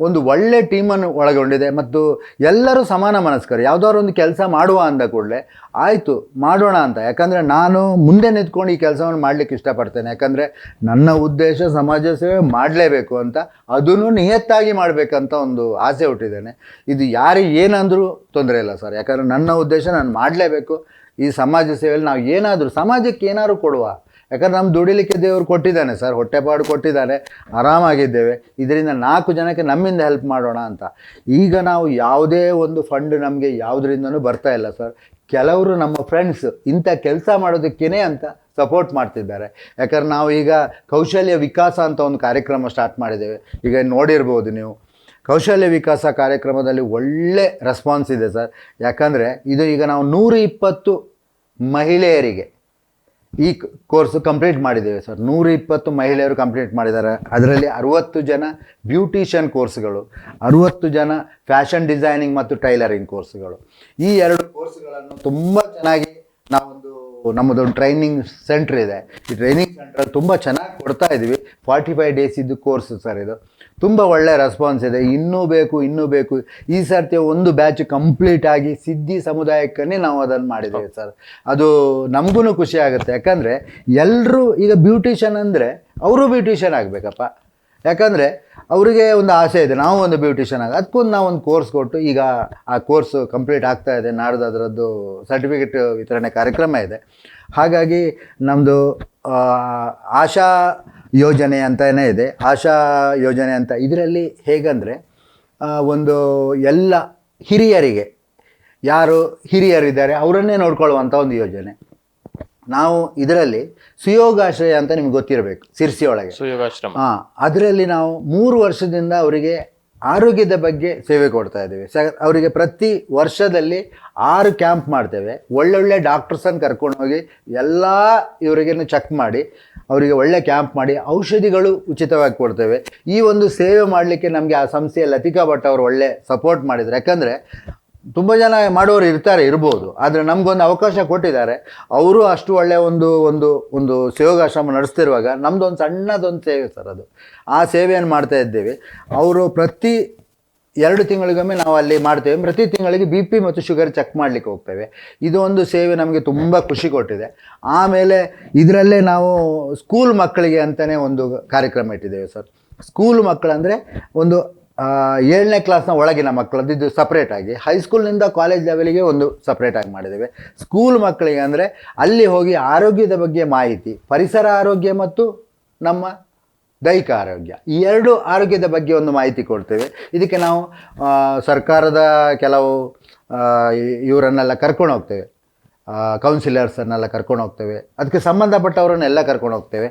ಒಂದು ಒಳ್ಳೆ ಟೀಮನ್ನು ಒಳಗೊಂಡಿದೆ ಮತ್ತು ಎಲ್ಲರೂ ಸಮಾನ ಮನಸ್ಕರು. ಯಾವುದಾದ್ರು ಒಂದು ಕೆಲಸ ಮಾಡುವ ಅಂದ ಕೂಡಲೇ, ಆಯಿತು, ಮಾಡೋಣ ಅಂತ. ಯಾಕಂದರೆ ನಾನು ಮುಂದೆ ನಿಂತ್ಕೊಂಡು ಈ ಕೆಲಸವನ್ನು ಮಾಡಲಿಕ್ಕೆ ಇಷ್ಟಪಡ್ತೇನೆ. ಯಾಕಂದರೆ ನನ್ನ ಉದ್ದೇಶ ಸಮಾಜ ಸೇವೆ ಮಾಡಲೇಬೇಕು ಅಂತ ಅದನ್ನು ನಿಯತ್ತಾಗಿ ಮಾಡಬೇಕಂತ ಒಂದು ಆಸೆ ಹುಟ್ಟಿದ್ದೇನೆ. ಇದು ಯಾರಿಗೆ ಏನಂದರೂ ತೊಂದರೆ ಇಲ್ಲ ಸರ್. ಯಾಕಂದರೆ ನನ್ನ ಉದ್ದೇಶ ನಾನು ಮಾಡಲೇಬೇಕು. ಈ ಸಮಾಜ ಸೇವೆಯಲ್ಲಿ ನಾವು ಏನಾದರೂ, ಸಮಾಜಕ್ಕೆ ಏನಾದರೂ ಕೊಡುವ ಯಾಕಂದ್ರೆ ನಮ್ಮ ದುಡಿಲಿಕ್ಕೆ ದೇವರು ಕೊಟ್ಟಿದ್ದಾನೆ ಸರ್, ಹೊಟ್ಟೆಪಾಡು ಕೊಟ್ಟಿದ್ದಾನೆ ಆರಾಮಾಗಿದ್ದೇವೆ. ಇದರಿಂದ ನಾಲ್ಕು ಜನಕ್ಕೆ ನಮ್ಮಿಂದ ಹೆಲ್ಪ್ ಮಾಡೋಣ ಅಂತ. ಈಗ ನಾವು ಯಾವುದೇ ಒಂದು ಫಂಡ್ ನಮಗೆ ಯಾವುದರಿಂದನೂ ಬರ್ತಾ ಇಲ್ಲ ಸರ್. ಕೆಲವರು ನಮ್ಮ ಫ್ರೆಂಡ್ಸ್ ಇಂಥ ಕೆಲಸ ಮಾಡೋದಕ್ಕೇನೆ ಅಂತ ಸಪೋರ್ಟ್ ಮಾಡ್ತಿದ್ದಾರೆ. ಯಾಕಂದ್ರೆ ನಾವು ಈಗ ಕೌಶಲ್ಯ ವಿಕಾಸ ಅಂತ ಒಂದು ಕಾರ್ಯಕ್ರಮ ಸ್ಟಾರ್ಟ್ ಮಾಡಿದ್ದೇವೆ. ಈಗ ನೋಡಿರ್ಬೋದು ನೀವು, ಕೌಶಲ್ಯ ವಿಕಾಸ ಕಾರ್ಯಕ್ರಮದಲ್ಲಿ ಒಳ್ಳೆ ರೆಸ್ಪಾನ್ಸ್ ಇದೆ ಸರ್. ಯಾಕಂದರೆ ಇದು ಈಗ ನಾವು ನೂರ ಇಪ್ಪತ್ತು ಮಹಿಳೆಯರಿಗೆ ಈ ಕೋರ್ಸ್ ಕಂಪ್ಲೀಟ್ ಮಾಡಿದ್ದೇವೆ ಸರ್. ನೂರ ಇಪ್ಪತ್ತು ಮಹಿಳೆಯರು ಕಂಪ್ಲೀಟ್ ಮಾಡಿದ್ದಾರೆ. ಅದರಲ್ಲಿ ಅರುವತ್ತು ಜನ ಬ್ಯೂಟಿಷಿಯನ್ ಕೋರ್ಸ್ಗಳು ಅರುವತ್ತು ಜನ ಫ್ಯಾಷನ್ ಡಿಸೈನಿಂಗ್ ಮತ್ತು ಟೈಲರಿಂಗ್ ಕೋರ್ಸ್ಗಳು ಈ ಎರಡು ಕೋರ್ಸ್ಗಳನ್ನು ತುಂಬ ಚೆನ್ನಾಗಿ ನಾವೊಂದು ನಮ್ಮದೊಂದು ಟ್ರೈನಿಂಗ್ ಸೆಂಟ್ರ್ ಇದೆ. ಈ ಟ್ರೈನಿಂಗ್ ಸೆಂಟ್ರಲ್ಲಿ ತುಂಬ ಚೆನ್ನಾಗಿ ಕೊಡ್ತಾ ಇದ್ದೀವಿ ಫಾರ್ಟಿ ಫೈವ್ ಡೇಸ್ ಇದ್ದು ಕೋರ್ಸ್ ಸರ್ ಇದು. ತುಂಬ ಒಳ್ಳೆ ರೆಸ್ಪಾನ್ಸ್ ಇದೆ. ಇನ್ನೂ ಬೇಕು ಇನ್ನೂ ಬೇಕು. ಈ ಸರ್ತಿ ಒಂದು ಬ್ಯಾಚ್ ಕಂಪ್ಲೀಟ್ ಆಗಿ ಸಿದ್ಧಿ ಸಮುದಾಯಕ್ಕೇ ನಾವು ಅದನ್ನು ಮಾಡಿದ್ದೀವಿ ಸರ್ ಅದು ನಮಗೂ ಖುಷಿ ಆಗುತ್ತೆ. ಯಾಕಂದರೆ ಎಲ್ಲರೂ ಈಗ ಬ್ಯೂಟಿಷಿಯನ್ ಅಂದರೆ ಅವರು ಬ್ಯೂಟಿಷಿಯನ್ ಆಗಬೇಕಪ್ಪ. ಯಾಕಂದರೆ ಅವರಿಗೆ ಒಂದು ಆಸೆ ಇದೆ, ನಾವು ಒಂದು ಬ್ಯೂಟಿಷಿಯನ್ ಆಗ ಅದಕ್ಕೊಂದು ನಾವು ಒಂದು ಕೋರ್ಸ್ ಕೊಟ್ಟು ಈಗ ಆ ಕೋರ್ಸ್ ಕಂಪ್ಲೀಟ್ ಆಗ್ತಾ ಇದೆ, ನಾಡ್ದು ಅದರದ್ದು ಸರ್ಟಿಫಿಕೇಟ್ ವಿತರಣೆ ಕಾರ್ಯಕ್ರಮ ಇದೆ. ಹಾಗಾಗಿ ನಮ್ಮದು ಆಶಾ ಯೋಜನೆ ಅಂತಲೇ ಇದೆ. ಆಶಾ ಯೋಜನೆ ಅಂತ ಇದರಲ್ಲಿ ಹೇಗಂದರೆ ಒಂದು ಎಲ್ಲ ಹಿರಿಯರಿಗೆ, ಯಾರು ಹಿರಿಯರಿದ್ದಾರೆ ಅವರನ್ನೇ ನೋಡ್ಕೊಳ್ಳುವಂಥ ಒಂದು ಯೋಜನೆ. ನಾವು ಇದರಲ್ಲಿ ಸುಯೋಗಾಶ್ರಯ ಅಂತ ನಿಮ್ಗೆ ಗೊತ್ತಿರಬೇಕು ಸಿರ್ಸಿ ಒಳಗೆ. ಸುಯೋಗಾಶ್ರಮ. ಹಾಂ ಅದರಲ್ಲಿ ನಾವು ಮೂರು ವರ್ಷದಿಂದ ಅವರಿಗೆ ಆರೋಗ್ಯದ ಬಗ್ಗೆ ಸೇವೆ ಕೊಡ್ತಾ ಇದ್ದೇವೆ. ಸ ಅವರಿಗೆ ಪ್ರತಿ ವರ್ಷದಲ್ಲಿ ಆರು ಕ್ಯಾಂಪ್ ಮಾಡ್ತೇವೆ. ಒಳ್ಳೊಳ್ಳೆ ಡಾಕ್ಟರ್ಸನ್ನು ಕರ್ಕೊಂಡೋಗಿ ಎಲ್ಲ ಇವರಿಗೇನು ಚೆಕ್ ಮಾಡಿ ಅವರಿಗೆ ಒಳ್ಳೆ ಕ್ಯಾಂಪ್ ಮಾಡಿ ಔಷಧಿಗಳು ಉಚಿತವಾಗಿ ಕೊಡ್ತೇವೆ. ಈ ಒಂದು ಸೇವೆ ಮಾಡಲಿಕ್ಕೆ ನಮಗೆ ಆ ಸಂಸ್ಥೆಯ ಲತಿಕಾ ಭಟ್ ಅವರು ಒಳ್ಳೆ ಸಪೋರ್ಟ್ ಮಾಡಿದರು. ಯಾಕಂದರೆ ತುಂಬ ಜನ ಮಾಡೋರು ಇರ್ತಾರೆ, ಇರ್ಬೋದು. ಆದರೆ ನಮಗೊಂದು ಅವಕಾಶ ಕೊಟ್ಟಿದ್ದಾರೆ. ಅವರು ಅಷ್ಟು ಒಳ್ಳೆಯ ಒಂದು ಒಂದು ಒಂದು ಸೇವಾಶ್ರಮ ನಡೆಸ್ತಿರುವಾಗ ನಮ್ಮದು ಒಂದು ಸಣ್ಣದೊಂದು ಸೇವೆ ಸರ್ ಅದು. ಆ ಸೇವೆಯನ್ನು ಮಾಡ್ತಾ ಇದ್ದೇವೆ. ಅವರು ಪ್ರತಿ ಎರಡು ತಿಂಗಳಿಗೊಮ್ಮೆ ನಾವು ಅಲ್ಲಿ ಮಾಡ್ತೇವೆ. ಪ್ರತಿ ತಿಂಗಳಿಗೆ ಬಿ ಪಿ ಮತ್ತು ಶುಗರ್ ಚೆಕ್ ಮಾಡಲಿಕ್ಕೆ ಹೋಗ್ತೇವೆ. ಇದು ಒಂದು ಸೇವೆ ನಮಗೆ ತುಂಬ ಖುಷಿ ಕೊಟ್ಟಿದೆ. ಆಮೇಲೆ ಇದರಲ್ಲೇ ನಾವು ಸ್ಕೂಲ್ ಮಕ್ಕಳಿಗೆ ಅಂತಲೇ ಒಂದು ಕಾರ್ಯಕ್ರಮ ಇಟ್ಟಿದ್ದೇವೆ ಸರ್. ಸ್ಕೂಲ್ ಮಕ್ಕಳಂದರೆ ಒಂದು ಏಳನೇ ಕ್ಲಾಸ್ನ ಒಳಗಿನ ಮಕ್ಕಳದ್ದು ಇದು ಸಪ್ರೇಟಾಗಿ ಹೈಸ್ಕೂಲ್ನಿಂದ ಕಾಲೇಜ್ ಲೆವೆಲಿಗೆ ಒಂದು ಸಪ್ರೇಟಾಗಿ ಮಾಡಿದ್ದೇವೆ. ಸ್ಕೂಲ್ ಮಕ್ಕಳಿಗೆ ಅಂದರೆ ಅಲ್ಲಿ ಹೋಗಿ ಆರೋಗ್ಯದ ಬಗ್ಗೆ ಮಾಹಿತಿ, ಪರಿಸರ ಆರೋಗ್ಯ ಮತ್ತು ನಮ್ಮ ದೈಹಿಕ ಆರೋಗ್ಯ ಈ ಎರಡು ಆರೋಗ್ಯದ ಬಗ್ಗೆ ಒಂದು ಮಾಹಿತಿ ಕೊಡ್ತೇವೆ. ಇದಕ್ಕೆ ನಾವು ಸರ್ಕಾರದ ಕೆಲವು ಇವರನ್ನೆಲ್ಲ ಕರ್ಕೊಂಡು ಹೋಗ್ತೇವೆ. ಕೌನ್ಸಿಲರ್ಸನ್ನೆಲ್ಲ ಕರ್ಕೊಂಡು ಹೋಗ್ತೇವೆ. ಅದಕ್ಕೆ ಸಂಬಂಧಪಟ್ಟವರನ್ನೆಲ್ಲ ಕರ್ಕೊಂಡು ಹೋಗ್ತೇವೆ.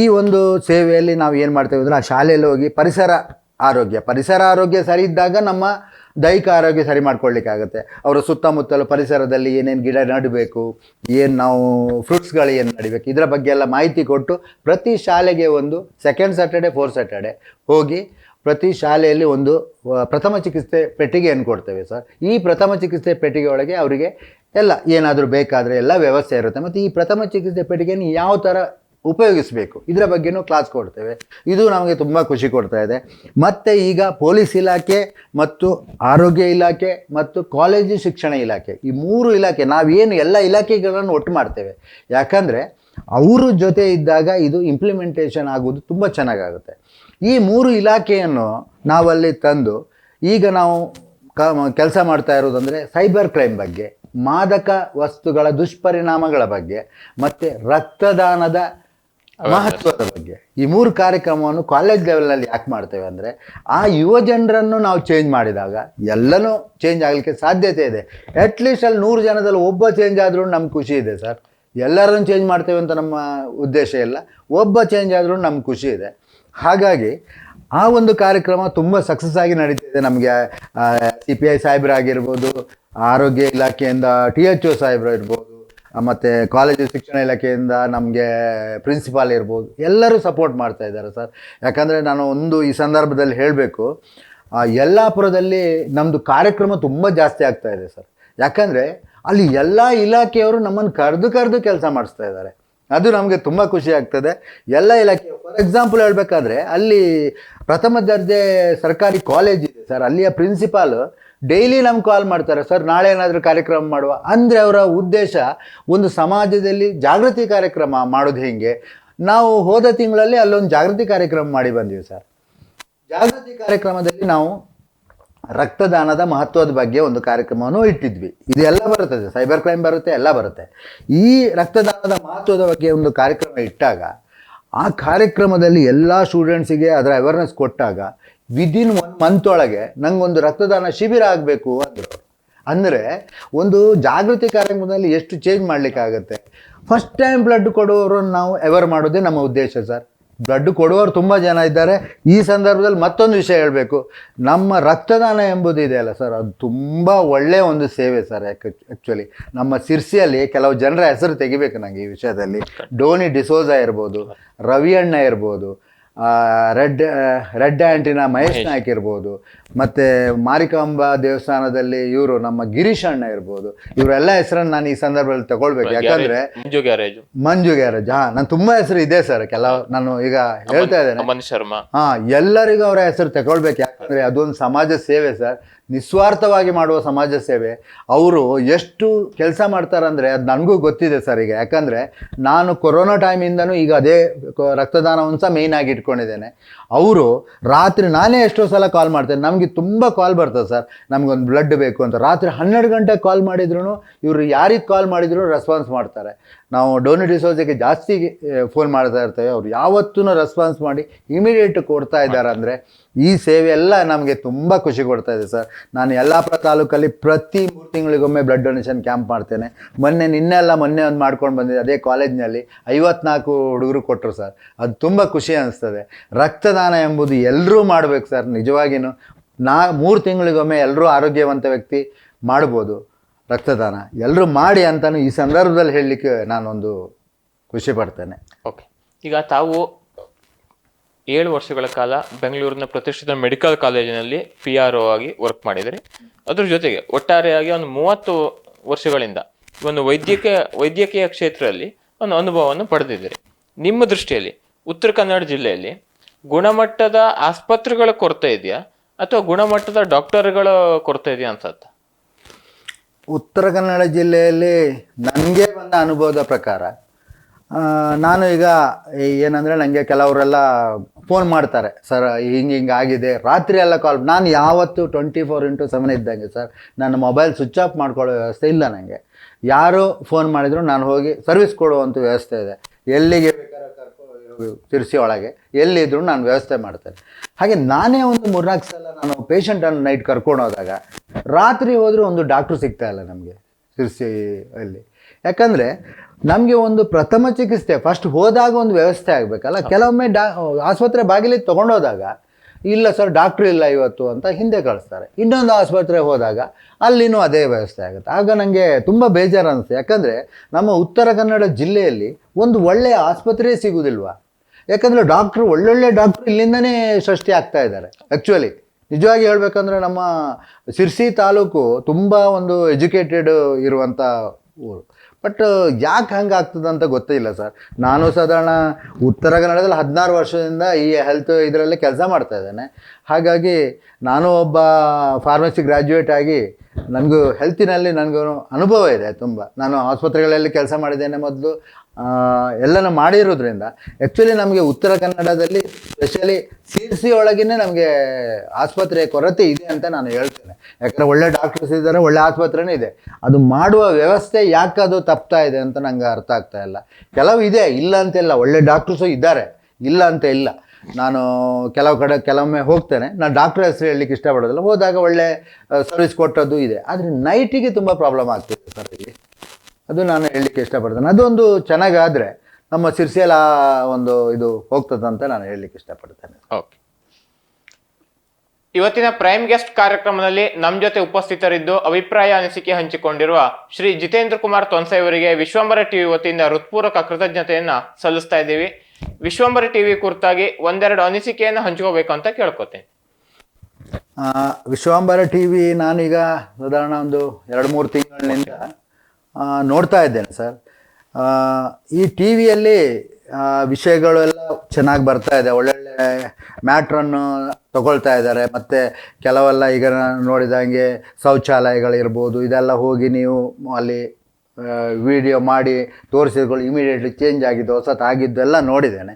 ಈ ಒಂದು ಸೇವೆಯಲ್ಲಿ ನಾವು ಏನು ಮಾಡ್ತೇವೆ ಅಂದರೆ ಆ ಶಾಲೆಯಲ್ಲಿ ಹೋಗಿ ಪರಿಸರ ಆರೋಗ್ಯ. ಪರಿಸರ ಆರೋಗ್ಯ ಸರಿ ಇದ್ದಾಗ ನಮ್ಮ ದೈಹಿಕ ಆರೋಗ್ಯ ಸರಿ ಮಾಡ್ಕೊಳ್ಳಿಕ್ಕಾಗುತ್ತೆ. ಅವರ ಸುತ್ತಮುತ್ತಲು ಪರಿಸರದಲ್ಲಿ ಏನೇನು ಗಿಡ ನೆಡಬೇಕು, ಏನು ನಾವು ಫ್ರೂಟ್ಸ್ಗಳು ಏನು ನಡಿಬೇಕು, ಇದರ ಬಗ್ಗೆ ಎಲ್ಲ ಮಾಹಿತಿ ಕೊಟ್ಟು ಪ್ರತಿ ಶಾಲೆಗೆ ಒಂದು ಸೆಕೆಂಡ್ ಸ್ಯಾಟರ್ಡೆ ಫೋರ್ತ್ ಸ್ಯಾಟರ್ಡೆ ಹೋಗಿ ಪ್ರತಿ ಶಾಲೆಯಲ್ಲಿ ಒಂದು ಪ್ರಥಮ ಚಿಕಿತ್ಸೆ ಪೆಟ್ಟಿಗೆಯನ್ನು ಕೊಡ್ತೇವೆ ಸರ್. ಈ ಪ್ರಥಮ ಚಿಕಿತ್ಸೆ ಪೆಟ್ಟಿಗೆಯೊಳಗೆ ಅವರಿಗೆ ಎಲ್ಲ ಏನಾದರೂ ಬೇಕಾದರೆ ಎಲ್ಲ ವ್ಯವಸ್ಥೆ ಇರುತ್ತೆ. ಮತ್ತು ಈ ಪ್ರಥಮ ಚಿಕಿತ್ಸೆ ಪೆಟ್ಟಿಗೆಯನ್ನು ಯಾವ ಥರ ಉಪಯೋಗಿಸಬೇಕು. ಇದರ ಬಗ್ಗೆನೂ ಕ್ಲಾಸ್ ಕೊಡ್ತೇವೆ. ಇದು ನಮಗೆ ತುಂಬ ಖುಷಿ ಕೊಡ್ತಾ ಇದೆ. ಮತ್ತು ಈಗ ಪೊಲೀಸ್ ಇಲಾಖೆ ಮತ್ತು ಆರೋಗ್ಯ ಇಲಾಖೆ ಮತ್ತು ಕಾಲೇಜು ಶಿಕ್ಷಣ ಇಲಾಖೆ ಈ ಮೂರು ಇಲಾಖೆ ನಾವೇನು ಎಲ್ಲ ಇಲಾಖೆಗಳನ್ನು ಒಟ್ಟು ಮಾಡ್ತೇವೆ. ಯಾಕಂದರೆ ಅವ್ರ ಜೊತೆ ಇದ್ದಾಗ ಇದು ಇಂಪ್ಲಿಮೆಂಟೇಷನ್ ಆಗೋದು ತುಂಬ ಚೆನ್ನಾಗಾಗುತ್ತೆ. ಈ ಮೂರು ಇಲಾಖೆಯನ್ನು ನಾವಲ್ಲಿ ತಂದು ಈಗ ನಾವು ಕ, ಕೆಲಸ ಮಾಡ್ತಾ ಇರೋದಂದರೆ ಸೈಬರ್ ಕ್ರೈಮ್ ಬಗ್ಗೆ, ಮಾದಕ ವಸ್ತುಗಳ ದುಷ್ಪರಿಣಾಮಗಳ ಬಗ್ಗೆ, ಮತ್ತು ರಕ್ತದಾನದ ಮಹತ್ವದ ಬಗ್ಗೆ. ಈ ಮೂರು ಕಾರ್ಯಕ್ರಮವನ್ನು ಕಾಲೇಜ್ ಲೆವೆಲ್ನಲ್ಲಿ ಯಾಕೆ ಮಾಡ್ತೇವೆ ಅಂದರೆ, ಆ ಯುವ ಜನರನ್ನು ನಾವು ಚೇಂಜ್ ಮಾಡಿದಾಗ, ಎಲ್ಲನೂ ಚೇಂಜ್ ಆಗಲಿಕ್ಕೆ ಸಾಧ್ಯತೆ ಇದೆ. ಅಟ್ಲೀಸ್ಟ್ ಅಲ್ಲಿ ನೂರು ಜನದಲ್ಲಿ ಒಬ್ಬ ಚೇಂಜ್ ಆದ್ರೂ ನಮ್ಗೆ ಖುಷಿ ಇದೆ ಸರ್. ಎಲ್ಲರನ್ನು ಚೇಂಜ್ ಮಾಡ್ತೇವೆ ಅಂತ ನಮ್ಮ ಉದ್ದೇಶ ಇಲ್ಲ. ಒಬ್ಬ ಚೇಂಜ್ ಆದ್ರೂ ನಮ್ಗೆ ಖುಷಿ ಇದೆ. ಹಾಗಾಗಿ, ಆ ಒಂದು ಕಾರ್ಯಕ್ರಮ ತುಂಬ ಸಕ್ಸಸ್ ಆಗಿ ನಡೀತಿದೆ ನಮಗೆ. ಸಿ ಪಿ ಐ ಸಾಹೇಬ್ರಾಗಿರ್ಬೋದು, ಆರೋಗ್ಯ ಇಲಾಖೆಯಿಂದ ಟಿ ಎಚ್ ಓ ಸಾಹೇಬ್ರು ಇರ್ಬೋದು ಮತ್ತು ಕಾಲೇಜು ಶಿಕ್ಷಣ ಇಲಾಖೆಯಿಂದ ನಮಗೆ ಪ್ರಿನ್ಸಿಪಾಲ್ ಇರ್ಬೋದು, ಎಲ್ಲರೂ ಸಪೋರ್ಟ್ ಮಾಡ್ತಾ ಇದ್ದಾರೆ ಸರ್ ಯಾಕಂದರೆ ನಾನು ಒಂದು ಈ ಸಂದರ್ಭದಲ್ಲಿ ಹೇಳಬೇಕು ಯಲ್ಲಾಪುರದಲ್ಲಿ ನಮ್ಮದು ಕಾರ್ಯಕ್ರಮ ತುಂಬ ಜಾಸ್ತಿ ಆಗ್ತಾ ಇದೆ ಸರ್ ಯಾಕಂದರೆ ಅಲ್ಲಿ ಎಲ್ಲ ಇಲಾಖೆಯವರು ನಮ್ಮನ್ನು ಕರೆದು ಕರೆದು ಕೆಲಸ ಮಾಡಿಸ್ತಾ ಇದ್ದಾರೆ. ಅದು ನಮಗೆ ತುಂಬ ಖುಷಿ ಆಗ್ತದೆ. ಎಲ್ಲ ಇಲಾಖೆ ಫಾರ್ ಎಕ್ಸಾಂಪಲ್ ಹೇಳಬೇಕಾದ್ರೆ, ಅಲ್ಲಿ ಪ್ರಥಮ ದರ್ಜೆ ಸರ್ಕಾರಿ ಕಾಲೇಜ್ ಇದೆ ಸರ್. ಅಲ್ಲಿಯ ಪ್ರಿನ್ಸಿಪಾಲ್ ಡೈಲಿ ನಮ್ಗೆ ಕಾಲ್ ಮಾಡ್ತಾರೆ, ಸರ್, ನಾಳೆ ಏನಾದರೂ ಕಾರ್ಯಕ್ರಮ ಮಾಡುವ. ಅಂದರೆ ಅವರ ಉದ್ದೇಶ, ಒಂದು ಸಮಾಜದಲ್ಲಿ ಜಾಗೃತಿ ಕಾರ್ಯಕ್ರಮ ಮಾಡೋದು ಹೆಂಗೆ? ನಾವು ಹೋದ ತಿಂಗಳಲ್ಲಿ ಅಲ್ಲೊಂದು ಜಾಗೃತಿ ಕಾರ್ಯಕ್ರಮ ಮಾಡಿ ಬಂದೀವಿ ಸರ್. ಜಾಗೃತಿ ಕಾರ್ಯಕ್ರಮದಲ್ಲಿ ನಾವು ರಕ್ತದಾನದ ಮಹತ್ವದ ಬಗ್ಗೆ ಒಂದು ಕಾರ್ಯಕ್ರಮವನ್ನು ಇಟ್ಟಿದ್ವಿ. ಇದೆಲ್ಲ ಬರುತ್ತದೆ ಸೈಬರ್ ಕ್ರೈಮ್ ಬರುತ್ತೆ, ಎಲ್ಲ ಬರುತ್ತೆ. ಈ ರಕ್ತದಾನದ ಮಹತ್ವದ ಬಗ್ಗೆ ಒಂದು ಕಾರ್ಯಕ್ರಮ ಇಟ್ಟಾಗ, ಆ ಕಾರ್ಯಕ್ರಮದಲ್ಲಿ ಎಲ್ಲ ಸ್ಟೂಡೆಂಟ್ಸಿಗೆ ಅದರ ಅವೇರ್ನೆಸ್ ಕೊಟ್ಟಾಗ ವಿದಿನ್ ಒನ್ ಮಂತ್ ಒಳಗೆ ನಂಗೊಂದು ರಕ್ತದಾನ ಶಿಬಿರ ಆಗಬೇಕು ಅಂದರು. ಅಂದರೆ ಒಂದು ಜಾಗೃತಿ ಕಾರ್ಯಕ್ರಮದಲ್ಲಿ ಎಷ್ಟು ಚೇಂಜ್ ಮಾಡಲಿಕ್ಕಾಗತ್ತೆ? ಫಸ್ಟ್ ಟೈಮ್ ಬ್ಲಡ್ ಕೊಡುವವರನ್ನು ನಾವು ಎವರ್ ಮಾಡೋದೇ ನಮ್ಮ ಉದ್ದೇಶ ಸರ್ ಬ್ಲಡ್ ಕೊಡುವವರು ತುಂಬ ಜನ ಇದ್ದಾರೆ. ಈ ಸಂದರ್ಭದಲ್ಲಿ ಮತ್ತೊಂದು ವಿಷಯ ಹೇಳಬೇಕು. ನಮ್ಮ ರಕ್ತದಾನ ಎಂಬುದು ಇದೆಯಲ್ಲ ಸರ್. ಅದು ತುಂಬ ಒಳ್ಳೆಯ ಒಂದು ಸೇವೆ ಸರ್ ಯಾಕೆ ಆ್ಯಕ್ಚುಲಿ ನಮ್ಮ ಸಿರ್ಸಿಯಲ್ಲಿ ಕೆಲವು ಜನರ ಹೆಸರು ತೆಗಿಬೇಕು ನನಗೆ ಈ ವಿಷಯದಲ್ಲಿ. ಡೋನಿ ಡಿಸೋಜಾ ಇರ್ಬೋದು ರವಿ ಅಣ್ಣ ಇರ್ಬೋದು red red antenna Mahesh Naik ಇರ್ಬೋದು ಮತ್ತು ಮಾರಿಕಾಂಬಾ ದೇವಸ್ಥಾನದಲ್ಲಿ ಇವರು ನಮ್ಮ ಗಿರೀಶ್ ಅಣ್ಣ ಇರ್ಬೋದು. ಇವರೆಲ್ಲ ಹೆಸರನ್ನು ನಾನು ಈ ಸಂದರ್ಭದಲ್ಲಿ ತಗೊಳ್ಬೇಕು. ಯಾಕಂದ್ರೆ ಮಂಜು ಗ್ಯಾರೇಜ್. ಮಂಜು ಗ್ಯಾರೇಜ್ ಹಾ ನಾನು ತುಂಬ ಹೆಸರು ಇದೆ ಸರ್ ಕೆಲವು ನಾನು ಈಗ ಹೇಳ್ತಾ ಇದ್ದೇನೆ. ಶರ್ಮಾ. ಹಾ ಎಲ್ಲರಿಗೂ ಅವರ ಹೆಸರು ತಗೊಳ್ಬೇಕು. ಯಾಕಂದ್ರೆ ಅದೊಂದು ಸಮಾಜ ಸೇವೆ ಸರ್. ನಿಸ್ವಾರ್ಥವಾಗಿ ಮಾಡುವ ಸಮಾಜ ಸೇವೆ. ಅವರು ಎಷ್ಟು ಕೆಲಸ ಮಾಡ್ತಾರಂದರೆ ಅದು ನನಗೂ ಗೊತ್ತಿದೆ ಸರ್ ಈಗ. ಯಾಕಂದರೆ ನಾನು ಕೊರೋನಾ ಟೈಮಿಂದನೂ ಈಗ ಅದೇ ರಕ್ತದಾನವನ್ನು ಸಹ ಮೇಯ್ನ್ ಆಗಿ ಇಟ್ಕೊಂಡಿದ್ದೇನೆ. ಅವರು ರಾತ್ರಿ ನಾನೇ ಎಷ್ಟೋ ಸಲ ಕಾಲ್ ಮಾಡ್ತೇನೆ. ನಮಗೆ ತುಂಬ ಕಾಲ್ ಬರ್ತದೆ ಸರ್. ನಮಗೊಂದು ಬ್ಲಡ್ ಬೇಕು ಅಂತ. ರಾತ್ರಿ ಹನ್ನೆರಡು ಗಂಟೆ ಕಾಲ್ ಮಾಡಿದ್ರು ಇವರು ಯಾರಿಗೆ ಕಾಲ್ ಮಾಡಿದ್ರು ರೆಸ್ಪಾನ್ಸ್ ಮಾಡ್ತಾರೆ. ನಾವು ಡೋನಿ ಡಿಸೋಜೆಗೆ ಜಾಸ್ತಿ ಫೋನ್ ಮಾಡ್ತಾ ಇರ್ತೇವೆ. ಅವ್ರು ಯಾವತ್ತೂ ರೆಸ್ಪಾನ್ಸ್ ಮಾಡಿ ಇಮಿಡಿಯೇಟ್ ಕೊಡ್ತಾ ಇದ್ದಾರೆ ಅಂದರೆ ಈ ಸೇವೆ ಎಲ್ಲ ನಮಗೆ ತುಂಬ ಖುಷಿ ಕೊಡ್ತಾ ಇದೆ, ಸರ್. ನಾನು ಯಲ್ಲಾಪುರ ತಾಲೂಕಲ್ಲಿ ಪ್ರತಿ ಮೂರು ತಿಂಗಳಿಗೊಮ್ಮೆ ಬ್ಲಡ್ ಡೊನೇಷನ್ ಕ್ಯಾಂಪ್ ಮಾಡ್ತೇನೆ. ಮೊನ್ನೆ, ನಿನ್ನೆ ನಿನ್ನೆಲ್ಲ ಮೊನ್ನೆ ಒಂದು ಮಾಡ್ಕೊಂಡು ಬಂದಿದ್ದೆ, ಅದೇ ಕಾಲೇಜ್ನಲ್ಲಿ ಐವತ್ನಾಲ್ಕು ಹುಡುಗರು ಕೊಟ್ಟರು ಸರ್. ಅದು ತುಂಬ ಖುಷಿ ಅನಿಸ್ತದೆ. ರಕ್ತದಾನ ಎಂಬುದು ಎಲ್ಲರೂ ಮಾಡಬೇಕು, ಸರ್. ನಿಜವಾಗಿಯೂ ನಾ, ಮೂರು ತಿಂಗಳಿಗೊಮ್ಮೆ ಎಲ್ಲರೂ ಆರೋಗ್ಯವಂತ ವ್ಯಕ್ತಿ ಮಾಡ್ಬೋದು ರಕ್ತದಾನ. ಎಲ್ಲರೂ ಮಾಡಿ ಅಂತಲೂ ಈ ಸಂದರ್ಭದಲ್ಲಿ ಹೇಳಲಿಕ್ಕೆ ನಾನೊಂದು ಖುಷಿ ಪಡ್ತೇನೆ. ಓಕೆ ಈಗ ತಾವು ಏಳು ವರ್ಷಗಳ ಕಾಲ ಬೆಂಗಳೂರಿನ ಪ್ರತಿಷ್ಠಿತ ಮೆಡಿಕಲ್ ಕಾಲೇಜಿನಲ್ಲಿ ಪಿ ಆರ್ ಒ ಆಗಿ ವರ್ಕ್ ಮಾಡಿದ್ರಿ ಅದ್ರ ಜೊತೆಗೆ ಒಟ್ಟಾರೆಯಾಗಿ ಒಂದು ಮೂವತ್ತು ವರ್ಷಗಳಿಂದ ಒಂದು ವೈದ್ಯಕೀಯ ವೈದ್ಯಕೀಯ ಕ್ಷೇತ್ರದಲ್ಲಿ ಒಂದು ಅನುಭವವನ್ನು ಪಡೆದಿದ್ದೀರಿ. ನಿಮ್ಮ ದೃಷ್ಟಿಯಲ್ಲಿ ಉತ್ತರ ಕನ್ನಡ ಜಿಲ್ಲೆಯಲ್ಲಿ ಗುಣಮಟ್ಟದ ಆಸ್ಪತ್ರೆಗಳ ಕೊರತೆ ಇದೆಯಾ ಅಥವಾ ಗುಣಮಟ್ಟದ ಡಾಕ್ಟರ್ಗಳ ಕೊರತೆ ಇದೆಯಾ ಅನ್ಸತ್ತ ಉತ್ತರ ಕನ್ನಡ ಜಿಲ್ಲೆಯಲ್ಲಿ ನನಗೆ ಬಂದ ಅನುಭವದ ಪ್ರಕಾರ ನಾನು ಈಗ ಏನಂದರೆ ನನಗೆ ಕೆಲವರೆಲ್ಲ ಫೋನ್ ಮಾಡ್ತಾರೆ, ಸರ್ ಹಿಂಗೆ ಹಿಂಗೆ ಆಗಿದೆ. ರಾತ್ರಿ ಎಲ್ಲ ಕಾಲ್ ನಾನು ಯಾವತ್ತು ಟ್ವೆಂಟಿ ಫೋರ್ ಇಂಟು ಸೆವೆನ್ ಇದ್ದಂಗೆ, ಸರ್, ನನ್ನ ಮೊಬೈಲ್ ಸ್ವಿಚ್ ಆಫ್ ಮಾಡ್ಕೊಳ್ಳೋ ವ್ಯವಸ್ಥೆ ಇಲ್ಲ ನನಗೆ ಯಾರು ಫೋನ್ ಮಾಡಿದ್ರು ನಾನು ಹೋಗಿ ಸರ್ವಿಸ್ ಕೊಡುವಂಥ ವ್ಯವಸ್ಥೆ ಇದೆ. ಎಲ್ಲಿಗೆ ತಿರ್ಸಿ ಒಳಗೆ. ಎಲ್ಲಿದ್ರು ನಾನು ವ್ಯವಸ್ಥೆ ಮಾಡ್ತೇನೆ. ಹಾಗೆ ನಾನೇ ಒಂದು ಮೂರ್ನಾಲ್ಕು ಸಲ ನಾನು ಪೇಷಂಟನ್ನು ನೈಟ್ ಕರ್ಕೊಂಡು ಹೋದಾಗ, ರಾತ್ರಿ ಹೋದರೂ ಒಂದು ಡಾಕ್ಟ್ರು ಸಿಗ್ತಾ ಇಲ್ಲ ನಮಗೆ, ತಿರ್ಸಿ ಅಲ್ಲಿ. ಯಾಕಂದರೆ ನಮಗೆ ಒಂದು ಪ್ರಥಮ ಚಿಕಿತ್ಸೆ ಫಸ್ಟ್ ಹೋದಾಗ ಒಂದು ವ್ಯವಸ್ಥೆ ಆಗಬೇಕಲ್ಲ? ಕೆಲವೊಮ್ಮೆ ಡಾ ಆಸ್ಪತ್ರೆ ಬಾಗಿಲಿಗೆ ತೊಗೊಂಡೋದಾಗ ಇಲ್ಲ ಸರ್ ಡಾಕ್ಟ್ರ್ ಇಲ್ಲ ಇವತ್ತು ಅಂತ ಹಿಂದೆ ಕಳಿಸ್ತಾರೆ. ಇನ್ನೊಂದು ಆಸ್ಪತ್ರೆಗೆ ಹೋದಾಗ ಅಲ್ಲಿನೂ ಅದೇ ವ್ಯವಸ್ಥೆ ಆಗುತ್ತೆ. ಆಗ ನನಗೆ ತುಂಬ ಬೇಜಾರು ಅನಿಸುತ್ತೆ ಯಾಕಂದರೆ ನಮ್ಮ ಉತ್ತರ ಕನ್ನಡ ಜಿಲ್ಲೆಯಲ್ಲಿ ಒಂದು ಒಳ್ಳೆಯ ಆಸ್ಪತ್ರೆ ಸಿಗುವುದಿಲ್ವಾ ಯಾಕಂದರೆ ಡಾಕ್ಟ್ರು ಒಳ್ಳೊಳ್ಳೆ ಡಾಕ್ಟ್ರು ಇಲ್ಲಿಂದನೇ ಸೃಷ್ಟಿ ಆಗ್ತಾ ಇದ್ದಾರೆ. ಆ್ಯಕ್ಚುಲಿ ನಿಜವಾಗಿ ಹೇಳಬೇಕಂದ್ರೆ ನಮ್ಮ ಸಿರ್ಸಿ ತಾಲೂಕು ತುಂಬ ಒಂದು ಎಜುಕೇಟೆಡ್ ಇರುವಂಥ ಊರು. ಬಟ್ ಯಾಕೆ ಹಂಗೆ ಆಗ್ತದೆ ಅಂತ ಗೊತ್ತಿಲ್ಲ ಸರ್ ನಾನು ಸಾಧಾರಣ ಉತ್ತರ ಕನ್ನಡದಲ್ಲಿ ಹದಿನಾರು ವರ್ಷದಿಂದ ಈ ಹೆಲ್ತ್ ಇದರಲ್ಲಿ ಕೆಲಸ ಮಾಡ್ತಾ ಇದ್ದೇನೆ. ಹಾಗಾಗಿ ನಾನು ಒಬ್ಬ ಫಾರ್ಮಸಿ ಗ್ರ್ಯಾಜುಯೇಟ್ ಆಗಿ ನನಗೂ ಹೆಲ್ತಿನಲ್ಲಿ ನನಗೂ ಅನುಭವ ಇದೆ ತುಂಬ. ನಾನು ಆಸ್ಪತ್ರೆಗಳಲ್ಲಿ ಕೆಲಸ ಮಾಡಿದ್ದೇನೆ ಮೊದಲು. ಎಲ್ಲನೂ ಮಾಡಿರೋದ್ರಿಂದ ಆ್ಯಕ್ಚುಲಿ ನಮಗೆ ಉತ್ತರ ಕನ್ನಡದಲ್ಲಿ ಸ್ಪೆಷಲಿ ಸಿ ಒಳಗಿನೇ ನಮಗೆ ಆಸ್ಪತ್ರೆಯ ಕೊರತೆ ಇದೆ ಅಂತ ನಾನು ಹೇಳ್ತೇನೆ. ಯಾಕಂದರೆ ಒಳ್ಳೆ ಡಾಕ್ಟರ್ಸ್ ಇದ್ದಾರೆ, ಒಳ್ಳೆ ಆಸ್ಪತ್ರೆನೂ ಇದೆ. ಅದು ಮಾಡುವ ವ್ಯವಸ್ಥೆ ಯಾಕೆ ಅದು ತಪ್ತಾ ಇದೆ ಅಂತ ನಂಗೆ ಅರ್ಥ ಆಗ್ತಾ ಇಲ್ಲ. ಕೆಲವು ಇದೆ, ಇಲ್ಲ ಅಂತ ಇಲ್ಲ. ಒಳ್ಳೆ ಡಾಕ್ಟರ್ಸು ಇದ್ದಾರೆ, ಇಲ್ಲ ಅಂತ ಇಲ್ಲ. ನಾನು ಕೆಲವು ಕಡೆ, ಕೆಲವೊಮ್ಮೆ ಹೋಗ್ತೇನೆ. ನಾನು ಡಾಕ್ಟರ್ ಹೆಸರು ಹೇಳಲಿಕ್ಕೆ ಇಷ್ಟಪಡೋದಿಲ್ಲ. ಹೋದಾಗ ಒಳ್ಳೆ ಸರ್ವಿಸ್ ಕೊಟ್ಟದ್ದು ಇದೆ. ಆದರೆ ನೈಟಿಗೆ ತುಂಬ ಪ್ರಾಬ್ಲಮ್ ಆಗ್ತಿದೆ ಸರ್ ಇಲ್ಲಿ. ಅದು ನಾನು ಹೇಳಲಿಕ್ಕೆ ಇಷ್ಟಪಡ್ತೇನೆ. ಅದೊಂದು ಚೆನ್ನಾಗಾದರೆ ನಮ್ಮ ಸಿರ್ಸೆಲ ಒಂದು ಇದು ಹೋಗ್ತದಂತ ನಾನು ಹೇಳಲಿಕ್ಕೆ ಇಷ್ಟಪಡ್ತೇನೆ. ಓಕೆ ಇವತ್ತಿನ ಪ್ರೈಮ್ ಗೆಸ್ಟ್ ಕಾರ್ಯಕ್ರಮದಲ್ಲಿ ನಮ್ಮ ಜೊತೆ ಉಪಸ್ಥಿತರಿದ್ದು ಅಭಿಪ್ರಾಯ ಅನಿಸಿಕೆ ಹಂಚಿಕೊಂಡಿರುವ ಶ್ರೀ ಜಿತೇಂದ್ರ ಕುಮಾರ್ ತೊನ್ಸೆ ಅವರಿಗೆ ವಿಶ್ವಂಬರ ಟಿವಿ ವತಿಯಿಂದ ಹೃತ್ಪೂರ್ವಕ ಕೃತಜ್ಞತೆಯನ್ನು ಸಲ್ಲಿಸ್ತಾ ಇದ್ದೀವಿ. ವಿಶ್ವಂಬರ ಟಿವಿ ಕುರಿತಾಗಿ ಒಂದೆರಡು ಅನಿಸಿಕೆಯನ್ನು ಹಂಚ್ಕೋಬೇಕು ಅಂತ ಕೇಳ್ಕೊತೇನೆ. ಆ, ವಿಶ್ವಾಂಬರ ಟಿ ವಿ ನಾನೀಗ ಸಾಧಾರಣ ಒಂದು ಎರಡು ಮೂರು ತಿಂಗಳಿನಿಂದ ನೋಡ್ತಾ ಇದ್ದೇನೆ ಸರ್. ಈ ಟಿ ವಿಯಲ್ಲಿ ವಿಷಯಗಳೆಲ್ಲ ಚೆನ್ನಾಗಿ ಬರ್ತಾ ಇದೆ. ಒಳ್ಳೊಳ್ಳೆ ಮ್ಯಾಟ್ರನ್ನು ತಗೊಳ್ತಾ ಇದ್ದಾರೆ. ಮತ್ತು ಕೆಲವೆಲ್ಲ ಈಗ ನೋಡಿದಂಗೆ ಶೌಚಾಲಯಗಳಿರ್ಬೋದು, ಇದೆಲ್ಲ ಹೋಗಿ ನೀವು ಅಲ್ಲಿ ವಿಡಿಯೋ ಮಾಡಿ ತೋರಿಸಿದ್ಗಳು ಇಮಿಡಿಯೇಟ್ಲಿ ಚೇಂಜ್ ಆಗಿದ್ದು ಹೊಸತಾಗಿದ್ದು ಎಲ್ಲ ನೋಡಿದ್ದೇನೆ.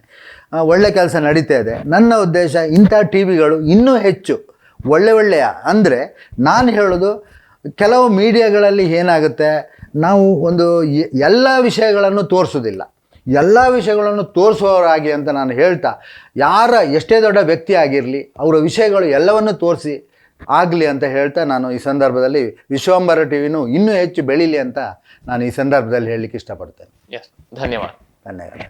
ಒಳ್ಳೆ ಕೆಲಸ ನಡೀತಾ ಇದೆ. ನನ್ನ ಉದ್ದೇಶ ಇಂಥ ಟಿ ವಿಗಳು ಇನ್ನೂ ಹೆಚ್ಚು ಒಳ್ಳೆ ಒಳ್ಳೆಯ. ಅಂದರೆ ನಾನು ಹೇಳೋದು ಕೆಲವು ಮೀಡಿಯಾಗಳಲ್ಲಿ ಏನಾಗುತ್ತೆ? ನಾವು ಒಂದು ಎಲ್ಲ ವಿಷಯಗಳನ್ನು ತೋರಿಸೋದಿಲ್ಲ ಎಲ್ಲ ವಿಷಯಗಳನ್ನು ತೋರಿಸುವವರಾಗಿ ಅಂತ ನಾನು ಹೇಳ್ತಾ ಯಾರ ಎಷ್ಟೇ ದೊಡ್ಡ ವ್ಯಕ್ತಿ ಆಗಿರಲಿ ಅವರ ವಿಷಯಗಳು ಎಲ್ಲವನ್ನು ತೋರಿಸಿ ಆಗಲಿ ಅಂತ ಹೇಳ್ತಾ ನಾನು ಈ ಸಂದರ್ಭದಲ್ಲಿ ವಿಶ್ವಂಬರ ಟಿ ವಿನೂ ಇನ್ನೂ ಹೆಚ್ಚು ಬೆಳೀಲಿ ಅಂತ ನಾನು ಈ ಸಂದರ್ಭದಲ್ಲಿ ಹೇಳಲಿಕ್ಕೆ ಇಷ್ಟಪಡ್ತೇನೆ. ಎಸ್ ಧನ್ಯವಾದ. ಧನ್ಯವಾದ.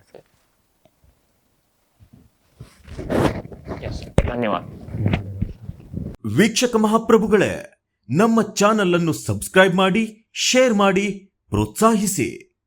ಎಸ್ ಧನ್ಯವಾದ. ವೀಕ್ಷಕ ಮಹಾಪ್ರಭುಗಳೇ ನಮ್ಮ ಚಾನಲ್ ಅನ್ನು ಸಬ್ಸ್ಕ್ರೈಬ್ ಮಾಡಿ ಶೇರ್ ಮಾಡಿ ಪ್ರೋತ್ಸಾಹಿಸಿ.